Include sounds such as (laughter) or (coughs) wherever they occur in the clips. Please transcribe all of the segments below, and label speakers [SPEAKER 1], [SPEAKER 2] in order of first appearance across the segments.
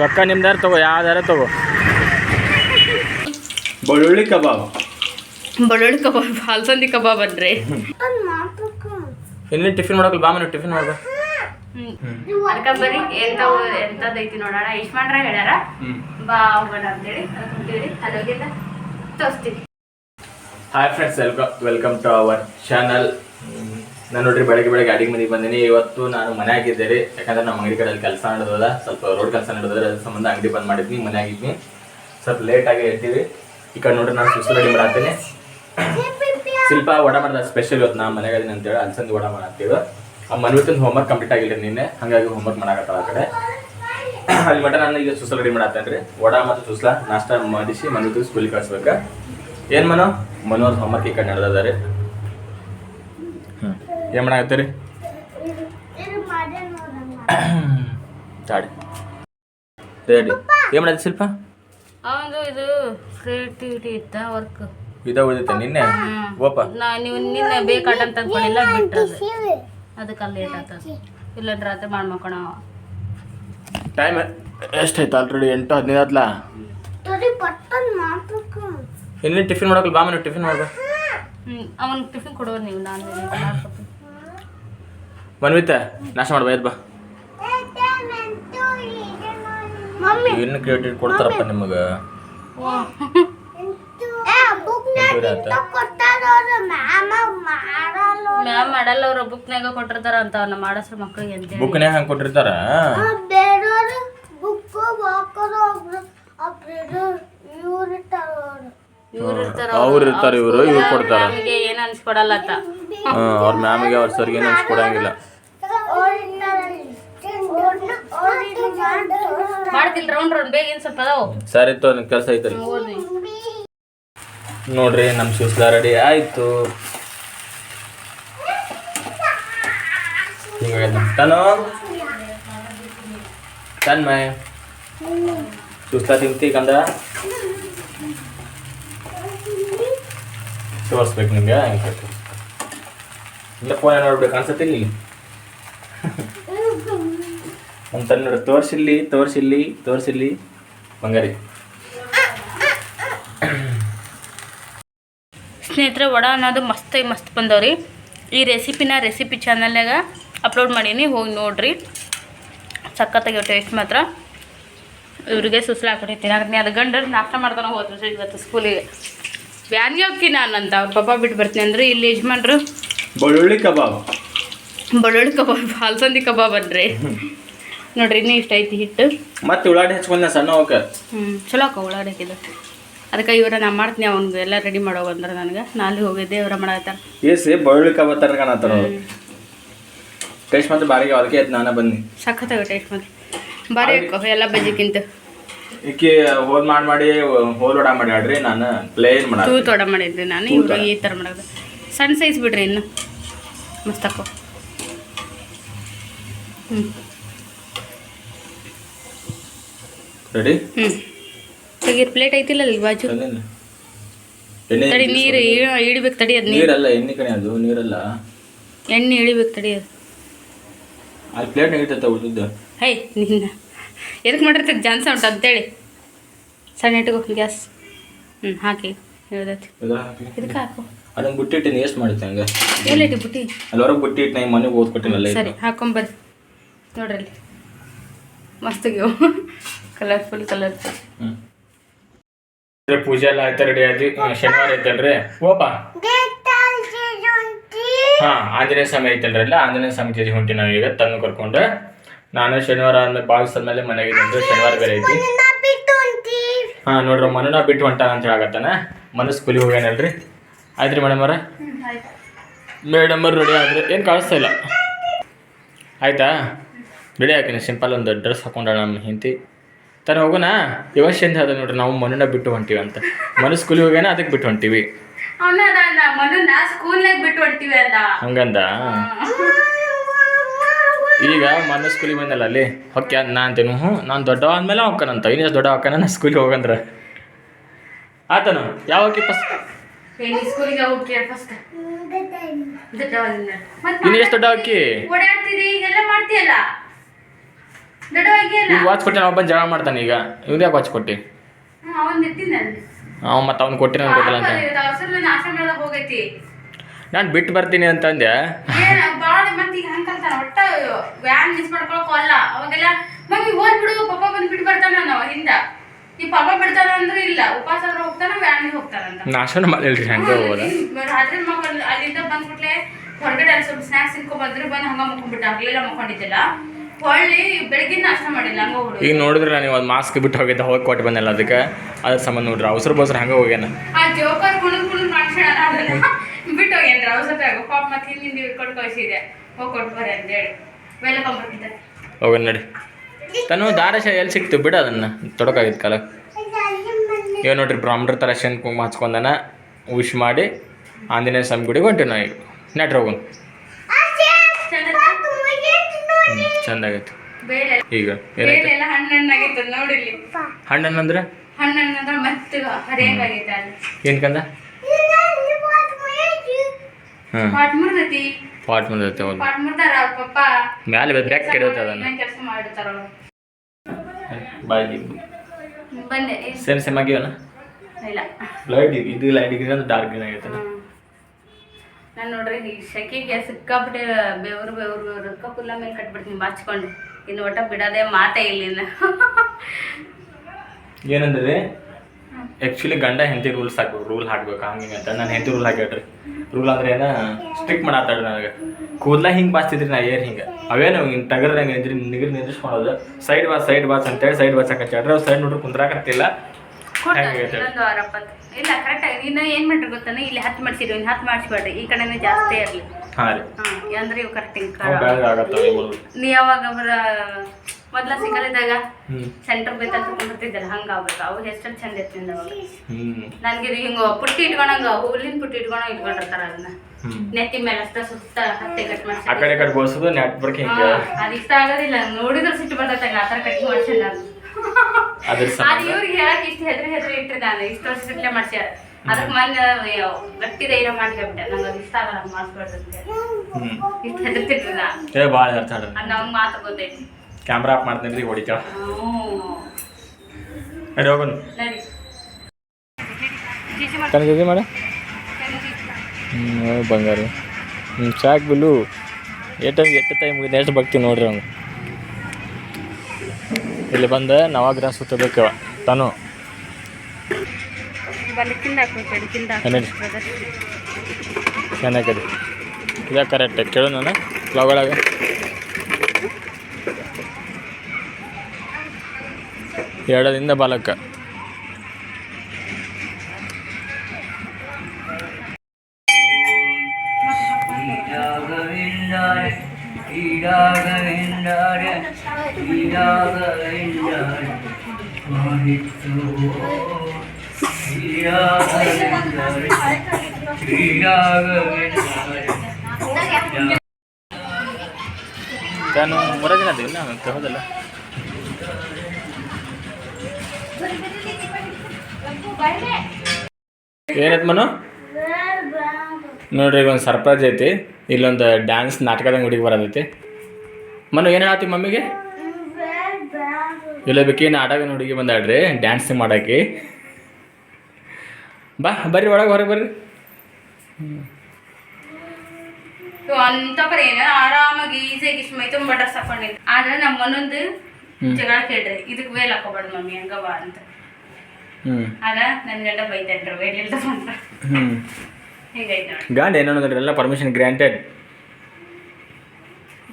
[SPEAKER 1] ರೊಕ್ಕ ನಿಮ್ದಾರ ತಗೋ ಯಾವ್ದಾರ ತಗೋ. ಬೆಳ್ಳುಳ್ಳಿ ಕಬಾಬ್.
[SPEAKER 2] ಬೆಳ್ಳುಳ್ಳಿ ಕಬಾಬ್ ಅಲ್ಸಂದಿ ಕಬಾಬ್ ಅಂದ್ರೆ.
[SPEAKER 1] ಇಲ್ಲಿ ಟಿಫಿನ್ ಮಾಡಕ್ ಬಾ ಮನೆ ಟಿಫಿನ್ ಮಾಡ್ಬಾ.
[SPEAKER 2] ಅದಕ್ಕ ಬರೀ ಎಂತ ಎಂತದೈತಿ ನೋಡೋಣ. ಯಶ್ಮಾನ್ರ ಹೇಳ್ಯಾರ. ಬಾ ಹೋಗೋಣ ಅಂತೇಳಿ ಕುಂತೀವಿ ಅಲ್ಲೋಗಿಂದ ತೋರಿಸ್ತೀವಿ
[SPEAKER 1] hi friends welcome welcome to our channel ನಾನು ನೋಡ್ರಿ, ಬೆಳಗ್ಗೆ ಬೆಳಗ್ಗೆ ಅಡಿಗೆ ಮನೆಗೆ ಬಂದೀನಿ. ಇವತ್ತು ನಾನು ಮನೆ ಇದ್ದೇರಿ ಯಾಕಂದ್ರೆ ನಮ್ಮ ಅಂಗಡಿ ಕಡೆಯಲ್ಲಿ ಕೆಲಸ ನಡೆದದ. ಸ್ವಲ್ಪ ರೋಡ್ ಕೆಲಸ ನಡೆದ್ರೆ ಅದ್ರ ಸಂಬಂಧ ಅಂಗಡಿ ಬಂದ್ ಮಾಡಿದ್ವಿ ಮನೆ ಆಗಿದ್ನಿ ಸ್ವಲ್ಪ ಲೇಟಾಗಿ ಎದ್ದೀವಿ. ಈ ಕಡೆ ನೋಡ್ರಿ, ನಾನು ಸುಸ್ತು ರೆಡಿ ಮಾಡತ್ತೀನಿ ಶಿಲ್ಪ, ವಡ ಮಾಡಿದ ಸ್ಪೆಷಲ್ ಇವತ್ತು. ನಾ ಮನೆಗೆ ಅದೀನಿ ಅಂತೇಳಿ ಅಲ್ಸಂದಿ ವಡ ಮಾಡತ್ತೀವಿ ಆ ಹೋಮ್ ಹೋಮ್ವರ್ಕ್ ಕಂಪ್ಲೀಟ್ ಆಗಿಲ್ಲ ನಿನ್ನೆ. ಹಾಗಾಗಿ ಹೋಮ್ವರ್ಕ್ ವರ್ಕ್ ಆ ಕಡೆ. ಅಲ್ಲಿ ಮಟ್ಟ ನಾನು ಈಗ ಸುಸ್ಲ ರೆಡಿ ಮಾಡತ್ತೇನ್ರಿ ವಡ ಮತ್ತು ಸುಸ್ಲ, ನಾಷ್ಟ ಮಾಡಿಸಿ ಮನ್ವಿತ ಸ್ಕೂಲಿಗೆ ಕಳಿಸ್ಬೇಕು. ಏನ್ ಮನೋ? ಮನೋ ಹೋಮ್ ಹೋಮ್ವರ್ಕ್ ಈ ಕಡೆ ನಡೆದದ ರೀ. ಏನ್ ಮಾಡಾಕತ್ತೀರಿ ತಾಡಿ. (coughs) ರೆಡಿ ಏನ್ ಮಾಡತ್ತಿ ಶಿಲ್ಪ?
[SPEAKER 2] ಅವನು ಇದು ಕ್ರಿಯೇಟಿವಿಟಿ ಇತ್ತ ವರ್ಕ್
[SPEAKER 1] ಇದ ಉಳಿದೈತೆ ನಿನ್ನೆ? ಓಪ
[SPEAKER 2] ನಾ ನೀವು ನಿನ್ನೆ ಬೇಕಾಟ ಅಂತ ಅನ್ಕೊಂಡಿಲ್ಲ ಬಿಟ್ರದು ಅದಕ್ಕೆ ಅಲ್ಲಿ ಲೇಟ್ ಆತ. ಇಲ್ಲಂದ್ರೆ ರಾತ್ರಿ ಮಾಡಿ ಮಕ್ಕೋಣ
[SPEAKER 1] ಟೈಮ್ ಎಷ್ಟಾಯ್ತು ಆಲ್ರೆಡಿ ಎಂಟು ಹದಿನೈದು ಆತ್ಲ? ಇನ್ನೇನು ಟಿಫಿನ್ ಮಾಡೋಕಲ್ಲ ಬಾ ಮನೆ ಟಿಫಿನ್ ಮಾಡ್ಬಾ.
[SPEAKER 2] ಹ್ಞೂ ಅವನ್ ಟಿಫಿನ್ ಕೊಡುವ ನೀವು ನಾನು ಮಾಡ್ಕೊತೀನಿ
[SPEAKER 1] ಮನ್ವಿತ ನಾಶ ಮಾಡ್ಬಾ ಎದ್ ಬಾ. ಏನು ಕ್ರೆಡಿಟ್ ಕೊಡ್ತಾರಪ್ಪ ನಿಮಗೆ.
[SPEAKER 2] ಮ್ಯಾಮ್ ಮಾಡಲ್ಲ ಅವ್ರ ಬುಕ್ನಾಗ ಕೊಟ್ಟಿರ್ತಾರ ಅಂತ ಮಾಡಸ್ರ
[SPEAKER 1] ಹಂಗೆ ಕೊಟ್ಟಿರ್ತಾರ? ಅವ್ರು. ಇರ್ತಾರೆ ಇವರು ಇವ್ರು ಕೊಡ್ತಾರ.
[SPEAKER 2] ನಮಗೆ ಏನು ಅನ್ಸ್ಕೊಡಲ್ಲ ಅಂತ
[SPEAKER 1] ಅವ್ರ ಮ್ಯಾಮಿಗೆ ಅವ್ರ ಸರ್ಗೆ ಏನು ಕೊಡಂಗಿಲ್ಲ
[SPEAKER 2] ಮಾಡ್ತಿಲ್ ರೌಂಡ್ ರೌಂಡ್ ಬೇಗ ಏನ್ ಸ್ವಲ್ಪ ಅದಾವು?
[SPEAKER 1] ಸರಿ ತೋ ಕೆಲಸ ಐತಲ್ಲ ನೋಡ್ರಿ ನಮ್ಮ ಸುಸ್ಲಾ ರೆಡಿ ಆಯ್ತು. ತನು. ತನ್ಮಯ್. ಸುಸ್ಲಾ ತಿಂತಿ ಕಂದ? ತೋರಿಸ್ಬೇಕು ನಿಂಗೆ ಹೆಂಗೆ ಇಲ್ಲ ಫೋನ್ ನೋಡ್ಬೇಕು ಅನ್ಸತ್ತೆ ಇಲ್ಲಿ? ಅಂತ ನೋಡಿ ತೋರ್ಸಿಲ್ಲಿ ತೋರಿಸಿಲ್ಲಿ ತೋರ್ಸಿಲ್ಲಿ ಬಂಗಾರಿ.
[SPEAKER 2] ಸ್ನೇಹಿತರೆ ವಡ ಅನ್ನೋದು ಮಸ್ತ್ ಮಸ್ತ್ ಬಂದವ್ರಿ. ಈ ರೆಸಿಪಿನ ರೆಸಿಪಿ ಚಾನಲ್ನಾಗ ಅಪ್ಲೋಡ್ ಮಾಡೀನಿ ಹೋಗಿ ನೋಡ್ರಿ. ಸಖತ್ತಾಗಿ ಟೇಸ್ಟ್ ಮಾತ್ರ. ಇವ್ರಿಗೆ ಸುಸ್ಲ ಹಾಕೊಟ್ಟಿರ್ತೀನಿ ತಿನ್ನಾಕತ್ತೀನಿ ಅದು ಗಂಡರು ನಾಷ್ಟ ಮಾಡ್ತಾನೆ ಹೋದ್ರು ಇವತ್ತು ಸ್ಕೂಲಿಗೆ ವ್ಯಾನ್ಗೆ ಹೋಗ್ತೀನಿ ನಾನು ಅಂತ ಅವ್ರ ಪಾಪ ಬಿಟ್ಟು ಬರ್ತೀನಿ ಅಂದ್ರೆ ಇಲ್ಲಿ ಯಜಮಾನ್ರು.
[SPEAKER 1] ಬೆಳ್ಳುಳ್ಳಿ ಕಬಾಬ್.
[SPEAKER 2] ಬೆಳ್ಳುಳ್ಳಿ ಕಬಾಬ್ ಅಲ್ಸಂದಿ ಕಬಾಬ್ ಅನ್ರಿ ನೋಡ್ರಿ ಇನ್ನೂ ಇಷ್ಟ ಐತಿ ಹಿಟ್ಟು?
[SPEAKER 1] ಮತ್ತೆ ಉಳ್ಳಾಡಿ ಹಚ್ಕೊಂಡ ಸಣ್ಣ ಹೋಗ
[SPEAKER 2] ಹ್ಞೂ ಚಲೋ ಅಕ್ಕ ಹಾಕಿದ ಅದಕ್ಕೆ ಇವರ ನಾ ಮಾಡ್ತೀನಿ ಅವ್ನಿಗೆ ಎಲ್ಲ ರೆಡಿ ಮಾಡೋ ಅಂದ್ರೆ ನನಗೆ. ನಾಳೆ ಹೋಗಿದ್ದೆ ಇವರ ಮಾಡತ್ತಾರ
[SPEAKER 1] ಏಸಿ ಬೆಳ್ಳುಳ್ಳಿ ಕಬಾಬ್ ತರ ಕಾಣತ್ತಾರ ಟೇಸ್ಟ್ ಮತ್ತೆ ಬಾರಿಗೆ ಅದಕ್ಕೆ ಆಯ್ತು ನಾನೇ ಬನ್ನಿ
[SPEAKER 2] ಸಖತ್ತಾಗ ಟೇಸ್ಟ್ ಮತ್ತೆ. ಬಾರಿ ಅಕ್ಕ ಎಲ್ಲ ಬಜ್ಜಿಕ್ಕಿಂತ.
[SPEAKER 1] ಈಕಿ ಹೋಲ್ ಮಾಡಿ ಮಾಡಿ ಹೋಲ್ ವಡ ಮಾಡಿ ಆಡ್ರಿ ನಾನು ಪ್ಲೇನ್ ಮಾಡಿ
[SPEAKER 2] ತೂತ್ ತೊಡ ಮಾಡಿದ್ರಿ ನಾನು ಇವ್ರು ಈ ಥರ ಮಾಡೋದು ಸಣ್ಣ ಸೈಜ್ ಬಿಡ್ರಿ ಇನ್ನು. ಮಸ್ತ್ ಅಕ್ಕ.
[SPEAKER 1] ರೆಡಿ
[SPEAKER 2] ಹ್ಞೂ ತೆಗೀರ್ ಪ್ಲೇಟ್ ಐತಿಲ್ಲ ಅಲ್ಲಿ ಬಾಜು.
[SPEAKER 1] ಎಣ್ಣೆ
[SPEAKER 2] ತಡಿ ನೀರು ಇಳಿಬೇಕು ತಡಿ ಅದು
[SPEAKER 1] ನೀರಲ್ಲ ಎಣ್ಣೆ ಕಣೆ ಅದು ನೀರಲ್ಲ.
[SPEAKER 2] ಎಣ್ಣೆ ಇಳಿಬೇಕು ತಡಿ ಅದು.
[SPEAKER 1] ಅಲ್ಲಿ ಪ್ಲೇಟ್ ಇರ್ತೈತೆ ಉಳಿದಿದ್ದು.
[SPEAKER 2] ಹೈ ನಿನ್ನ. ಎದಕ್ಕೆ ಮಾಡಿರ್ತೈತೆ ಜಾನ್ಸ ಉಂಟು ಅಂತೇಳಿ ಸಣ್ಣ ಇಟ್ಕೋ ಗ್ಯಾಸ್. ಹ್ಞೂ ಹಾಕಿ ಹೇಳ್ದೈತಿ. ಇದಕ್ಕೆ ಹಾಕು?
[SPEAKER 1] ಅದನ್ನ ಬುಟ್ಟಿಟ್ಟು ಎಷ್ಟು ಮಾಡಿತ್ತು ಹಂಗೆ?
[SPEAKER 2] ಎಲ್ಲೈತಿ ಬುಟ್ಟಿ?
[SPEAKER 1] ಅಲ್ಲಿ ಹೊರಗೆ ಬುಟ್ಟಿಟ್ಟು ನಾ ಮನೆಗೆ ಓದ್ಕೊಟ್ಟಿನಲ್ಲ
[SPEAKER 2] ಸರಿ ಹಾಕೊಂಬರ್ರಿ ನೋಡ್ರಿ ಮಸ್ತ್ ಮಸ್ತಾಗ್ಯವು ಕಲರ್ಫುಲ್ ಕಲರ್ಫುಲ್
[SPEAKER 1] ಹ್ಮ್ ಪೂಜೆ ಎಲ್ಲ ಆಯ್ತಾ ರೆಡಿ ಆಗಿ? ಶನಿವಾರ ಐತಲ್ರಿ? ಓಪ ಹಾ ಆಂಜನೇಯ ಸ್ವಾಮಿ ಐತಲ್ರಿ ಅಲ್ಲ ಆಂಜನೇಯ ಸ್ವಾಮಿ ಜೊತೆ ಹೊಂಟಿ ನಾವು ಈಗ ತಂದು ಕರ್ಕೊಂಡು. ನಾನು ಶನಿವಾರ ಅಂದ್ರೆ ಭಾವಿಸಿದ ಮೇಲೆ ಮನೆಗೆ ಇದ್ದಂದ್ರೆ ಶನಿವಾರ ಬೇರೆ ಐತಿ. ಹಾ ನೋಡ್ರಿ ಮನುನ ಬಿಟ್ಟು ಹೊಂಟಾನ ಅಂತ ಹೇಳಕತ್ತಾನ. ಮನಸ್ಸು ಕುಲಿ ಹೋಗ್ಯಾನಲ್ರಿ? ಆಯ್ತ್ರಿ ಮೇಡಮ್ ಅವ್ರ? ಮೇಡಮ್ ಅವ್ರು ರೆಡಿ ಆದ್ರೆ ಏನು ಕಾಣಿಸ್ತಾ ಇಲ್ಲ? ಆಯ್ತಾ? ರೆಡಿ ಹಾಕಿನಿ ಸಿಂಪಲ್ ಒಂದು ಡ್ರೆಸ್ ಹಾಕೊಂಡ ನಮ್ಮ ಹಿಂತಿ ತಾನು ಹೋಗೋಣ ಇವಶ್ಚಂದ ಅದ ನೋಡ್ರಿ ನಾವು ಮನುನ ಬಿಟ್ಟು ಹೊಂಟಿವಿ ಅಂತ. ಮನು ಸ್ಕೂಲಿಗೆ ಹೋಗ್ಯಾನ ಅದಕ್ಕೆ ಬಿಟ್ಟು ಹೊಂಟಿವಿ. ಹಂಗಂದ? ಈಗ ಮನು ಸ್ಕೂಲಿಗೆ ಬಂದಲ್ಲ ಅಲ್ಲಿ? ಹೊಕ್ಕೆ ನಾ ಅಂತೇನು ಹ್ಞೂ ನಾನು ದೊಡ್ಡವ ಅಂದಮೇಲೆ ಹೋಗ್ಕನಂತ ಇನ್ನೇ ದೊಡ್ಡ ಹಾಕನ ನಾ ಸ್ಕೂಲಿಗೆ ಹೋಗಂದ್ರ. ಆತನು ಯಾವ ಫಸ್ಟ್ ಇನ್ನು ಎಷ್ಟು ದೊಡ್ಡ ಹಾಕಿ
[SPEAKER 2] ಓಡಾಡ್ತೀರಿ ಎಲ್ಲ ಮಾಡ್ತೀಯಲ್ಲ?
[SPEAKER 1] ಈಗ ವಾಚ್ ಕೊಟ್ಟೆ ಒಬ್ಬ ಜಗಳ ಮಾಡ್ತಾನೆ ಈಗ. ಇವ್ರು ಯಾಕೆ ವಾಚ್ ಕೊಟ್ಟಿ? ಅವ್ ಮತ್ತು ಅವ್ನು ಕೊಟ್ಟಿನ ಅವ್ನು ಕೊಟ್ಟಿಲ್ಲ ಅಂತ. ನಾನು ಬಿಟ್ಟು ಬರ್ತೀನಿ ಅಂತಂದೆ.
[SPEAKER 2] ವ್ಯಾನ್ ಮಿಸ್ ಮಾಡ್ಕೊಳಕ್ ಅಲ್ಲ. ಅವಾಗೆಲ್ಲ ಮಮ್ಮಿ ಹೋದ್ ಬಿಡು ಪಪ್ಪ ಬಂದು ಬಿಟ್ಟು ಬರ್ತಾನ ನಾವ ಹಿಂದ. ಈ ಪಾಪ ಬಿಡ್ತಾನ ಅಂದ್ರೆ ಇಲ್ಲ. ಉಪವಾಸ ಆದ್ರೆ ಹೋಗ್ತಾನ ವ್ಯಾನ್ ಹೋಗ್ತಾನಂತ
[SPEAKER 1] ನಾಶನ ಮಾಡಿಲ್ರಿ ಹಂಗೆ ಹೋದ
[SPEAKER 2] ರಾತ್ರಿ ಮಕ್ಕಳು ಅಲ್ಲಿಂದ ಬಂದ್ಬಿಟ್ಲೆ ಹೊರಗಡೆ ಅಲ್ಲಿ ಸ್ವಲ್ಪ ಸ್ನಾಕ್ಸ್ ತಿನ್ಕೊ ಬಂದ್ರೆ ಬಂದು ಹಂಗ ಮಕ್ಕೊಂಡ್ಬಿಟ್ಟ. ಹಗಲೆಲ್ಲ ಮಕ್ಕೊಂಡಿದ್ದಿಲ್ಲ. ಹೊಳ್ಳಿ ಬೆಳಗ್ಗೆ ನಾಷ್ಟ ಮಾಡಿಲ್ಲ ಹಂಗ ಹುಡುಗ
[SPEAKER 1] ಈಗ ನೋಡಿದ್ರೆ ನೀವು ಒಂದು ಮಾಸ್ಕ್ ಬಿಟ್ಟು ಹೋಗಿದ್ದ ಹೋಗಿ ಕೊಟ್ಟು ಬಂದಿಲ್ಲ ಅದಕ್ಕೆ. ಅದ್ರ ಸಂಬಂಧ ನೋಡ್ರಿ ಅವಸರ ಬಸ್ರ ಹಂಗೆ ಹೋಗ್ಯಾನ.
[SPEAKER 2] ಆ ಜೋಕರ್ ಕುಣಿದ್ ಕುಣಿದ್ ಮಾಡ್ಸೋಣ ಅದನ್ನ ಬಿಟ್ಟು ಹೋಗ್ಯಾನ್ರ ಅವಸರ ಪಾಪ ಮತ್ತೆ ಹಿಂದಿಂದ ಇಟ್ಕೊಂಡು ಕಳ್ಸಿದೆ ಹೋಗಿ ಕೊಟ್ಟು ಬರ್ರಿ ಅಂತೇಳಿ. ವೆಲ್ಕಮ್ ಬರ್ತಿದ್ದಾರೆ
[SPEAKER 1] ಹೋಗೋಣ ನಡಿ. ತನು ದಾರಶ ಎಲ್ಲಿ ಸಿಕ್ತು? ಬಿಡ ಅದನ್ನು. ತೊಡಕಾಗಿತ್ತು ಕಾಲ. ಇವಾಗ ನೋಡ್ರಿ ಬ್ರಾಹ್ಮಣರ ಥರ ಶನ್ ಕುಂಕುಮ ಹಚ್ಕೊಂಡನ. ವಿಶ್ ಮಾಡಿ ಆಂಜನೇಯ ಸ್ವಾಮಿ ಗುಡಿಗೆ ಹೊಂಟಿವಿ ನಾವು ಈಗ ನೆಟ್ರಿ ಹೋಗೋಣ ಹ್ಞೂ ಚಂದ ಆಗೈತೆ
[SPEAKER 2] ಬೇಳೆ
[SPEAKER 1] ಈಗ
[SPEAKER 2] ಬೇಳೆ
[SPEAKER 1] ಏನೈತೆ
[SPEAKER 2] ಎಲ್ಲ ಹಣ್ಣು ಹಣ್ಣಾಗಿತ್ತು ನೋಡಿಲ್ಲಿ
[SPEAKER 1] ಹಣ್ಣನ್ನಂದ್ರೆ
[SPEAKER 2] ಹಣ್ಣು ಹಣ್ಣಂದ್ರೆ ಮೆತ್ತಗ ಹಣ್ಣ ಅಂದ್ರೆ?
[SPEAKER 1] ಏನ್ ಕಂದ? ಹಾಂ
[SPEAKER 2] ಪಾಟ್ ಮುರ್ದತಿ
[SPEAKER 1] ಹೌದು. ಮ್ಯಾಲೆ ಕೆಡತ್ತೆ ಅದನ್ನ. ಬಾಯ್ ಸೇಮ್ ಸೇಮ್ ಆಗಿವನ
[SPEAKER 2] ಇಲ್ಲ.
[SPEAKER 1] ಲೈಟ್ ಇದು ಲೈಟ್ ಅಂದ್ರೆ ಡಾರ್ಕ್ ಗ್ರೀನ್
[SPEAKER 2] ನಾನು ನೋಡ್ರಿ, ಈ ಸೆಕೆಗೆ ಸಿಕ್ಕಾಪಟ್ಟೆ ಬೆವರು ಬೆವರು ಬೆವರು ಕುಲ್ಲ ಮೇಲೆ ಕಟ್ಬಿಡ್ತೀನಿ, ಬಾಚ್ಕೊಂಡು. ಇನ್ನು ಒಟ್ಟ ಬಿಡೋದೇ ಮಾತೇ ಇಲ್ಲಿನ
[SPEAKER 1] ಏನಂದ್ರೆ? ಆ್ಯಕ್ಚುಲಿ ಗಂಡ ಹೆಂಡತಿ ರೂಲ್ಸ್ ಹಾಕ್ಬೇಕು ರೂಲ್ ಹಾಕ್ಬೇಕು? ಹಂಗೆ ಅಂತ. ನಾನು ಹೆಂಡತಿ ರೂಲ್ ಹಾಕ್ಯಾಡ್ರಿ ರೂಲ್ ಅಂದ್ರೆ ಏನ? ಸ್ಟ್ರಿಕ್ಟ್ ಮಾಡಾತಾಡ್ರಿ ನನಗೆ. ಕೂದಲ ಹಿಂಗೆ ಬಾಚ್ತಿದ್ರಿ, ನಾ ಏರ್ ಹಿಂಗೆ. ಅವೇನು ಹಿಂಗೆ ಟಗರ್ದಂಗೆ ನಿಂದ್ರಿ, ನಿಗರ್ ನಿಂದ್ರಿಸ್ಕೊಳೋದು ಸೈಡ್ ಬಾಸ್ ಸೈಡ್ ಬಾಸ್ ಅಂತೇಳಿ ಸೈಡ್ ಬಾಸ್ ಹಾಕಚ್ಚಾಡ್ರಿ ಅವ್ರು ಸೈಡ್ ನೋಡ್ರಿ ಕುಂದ್ರಾಕತ್ತಿಲ್ಲ ಹೆಂಗಾಗೈತೆ
[SPEAKER 2] ಇನ್ನೊಂದು ವಾರಪ್ಪ ಅಂತ. ಇಲ್ಲ ಕರೆಕ್ಟ್ ಇನ್ನು ಏನು ಮಾಡ್ರಿ ಗೊತ್ತಾನೆ? ಇಲ್ಲಿ ಹತ್ತು ಮಾಡಿಸಿರಿ ಇನ್ನು ಹತ್ತು ಮಾಡಿಸ್ಬೇಡ್ರಿ. ಈ ಕಡೆನೇ ಜಾಸ್ತಿ ಇರಲಿ.
[SPEAKER 1] ಹಾಂ
[SPEAKER 2] ಅಂದ್ರೆ ಇವು ಕರೆಕ್ಟ್ ನೀ ಯಾವಾಗ ಅವರ ಮೊದ್ಲ
[SPEAKER 1] ಸಿಕ್ಕಲಿದ್ದಾಗ
[SPEAKER 2] ಸೆಂಟರ್ ಬೇಕಂತ ತಗೊಂಡ್ಬಿಡ್ತಿದ್ದಲ್ಲ ಹಂಗ ಆಗ್ಬೇಕು ಅವು ಹೆಸ್ಟಲ್ಲಿ ಚಂದ ಇರ್ತಿಂದ ಅವಾಗ. ನನ್ಗೆ ಇದು ಹಿಂಗ ಪುಟ್ಟಿ ಇಟ್ಕೊಂಡಂಗ ಹೂವಿನ ಪುಟ್ಟಿ ಇಟ್ಕೊಂಡ ಇಟ್ಕೊಂಡಿರ್ತಾರ ಅದನ್ನ. ನೆತ್ತಿ ಮೇಲೆ ಅಷ್ಟ ಸುತ್ತ ಹತ್ತೆ ಕಟ್ ಮಾಡ್ಸಿ
[SPEAKER 1] ಆ ಕಡೆ ಈ ಕಡೆ ಬೋಳ್ಸೋದು ನೆಟ್ ಬರ್ಕ್ ಹಿಂಗೆ
[SPEAKER 2] ಅದು ಇಷ್ಟ ಆಗೋದಿಲ್ಲ. ನೋಡಿದ್ರೆ ಸಿಟ್ಟು ಬರ್ತೈತೆ ಆ ಥರ ಕಟ್ ಮಾಡ್ಸಿಲ್ಲ ನಾನು.
[SPEAKER 1] ಅದ್ರ
[SPEAKER 2] ಅದು
[SPEAKER 1] ಸಂಬಂಧ?
[SPEAKER 2] ಇವ್ರಿಗೆ ಹೇಳಕ್ ಇಷ್ಟ ಹೆದ್ರಿ ಹೆದ್ರಿ ಇಟ್ಟೆ ನಾನು ಇಷ್ಟು ವರ್ಷ ಮಾಡ್ಸ್ಯಾರ ಅದಕ್ಕೆ ಮೊನ್ನೆ ಗಟ್ಟಿ ಧೈರ್ಯ ಮಾಡ್ಕೊಂಬಿಟ್ಟೆ ನಂಗೆ ಅದು ಇಷ್ಟ ಆಗಲ್ಲ ಹಂಗೆ ಮಾಡಿಸ್ಬಾರ್ದು ಅಂತ ಇಷ್ಟು ಹೆದರ್ತಿದ್ವಿ
[SPEAKER 1] ಏ ಭಾಳ ಹೇಳ್ತಾಡ್ರಿ
[SPEAKER 2] ಅದು ನಮ್ಗೆ ಮಾತು ಗೊತ್ತೈತಿ.
[SPEAKER 1] ಕ್ಯಾಮ್ರಾ ಆಫ್ ಮಾಡ್ತೀನಿ ರೀ ಹೊಡಿತಾಳ. ನಡಿ ಹೋಗೋಣ.
[SPEAKER 2] ನಡಿ.
[SPEAKER 1] ತನಗೆ ಇದು ಮಾಡ. ಹ್ಞೂ ಬಂಗಾರ. ಹ್ಞೂ ಸಾಕು ಬಿಲ್ಲು. ಎಷ್ಟು ಎಷ್ಟು ಟೈಮ್ ಮುಗಿದ ಎಷ್ಟು ಭಕ್ತಿ ನೋಡ್ರಿ ಅವ್ನು ಇಲ್ಲಿ ಬಂದ ನವಗ್ರಹ ಸುತ್ತಬೇಕವ ತಾನು. ಚೆನ್ನಾಗದೆ ಇದೇ ಕರೆಕ್ಟ್ ಕೇಳು ನಾನು ಕ್ಲಾಗೊಳಗೆ ಎರಡರಿಂದ ಬಾಲಕ. ನಾನು ಮೂರೇ ದಿನ ಅದೇನು ನಾನು ಹೌದಲ್ಲ. ಏನೈತೆ ಮನು? ನೋಡ್ರಿ ಈಗ ಒಂದು ಸರ್ಪ್ರೈಸ್ ಐತಿ. ಇಲ್ಲೊಂದು ಡ್ಯಾನ್ಸ್ ನಾಟಕದಂಗ ಹುಡುಗಿ ಬರೋದೈತಿ ಮನು, ಏನು ಹೇಳತ್ತಿ ಮಮ್ಮಿಗೆ? ಇಲ್ಲ ಬೇಕಿ ನಾಟಕ ಹುಡುಗಿ ಬಂದಾಡ್ರಿ ಡ್ಯಾನ್ಸ್ ಮಾಡಾಕಿ. ಬಾ ಬರ್ರಿ ಒಳಗೆ ಹೊರಗೆ ಬರ್ರಿ.
[SPEAKER 2] ಅಂತಪರ ಏನ ಆರಾಮಾಗಿ ಈಸಿಯಾಗಿ ಮೈ ತುಂಬ ಡ್ರೆಸ್ ಹಾಕೊಂಡಿದ್ದೆ ಆದ್ರೆ ನಮ್ಮ ಒಂದೊಂದು ಜಗಳ ಕೇಳ್ರಿ ಇದಕ್ಕೆ ವೇಲ್ ಹಾಕೋಬಾರ್ದು ಮಮ್ಮಿ ಹಂಗವ ಅಂತ.
[SPEAKER 1] ಹ್ಞೂ
[SPEAKER 2] ಆಗ ನನ್ನ ಗಂಡ ಬೈತಾಡ್ರಿ ವೇಲ್ ಇಲ್ದ ಅಂತ
[SPEAKER 1] ಹ್ಞೂ
[SPEAKER 2] ಹೀಗೈತೆ ನೋಡಿ
[SPEAKER 1] ಗಾಂಡ್ ಏನೋ ಎಲ್ಲ ಪರ್ಮಿಷನ್ ಗ್ರಾಂಟೆಡ್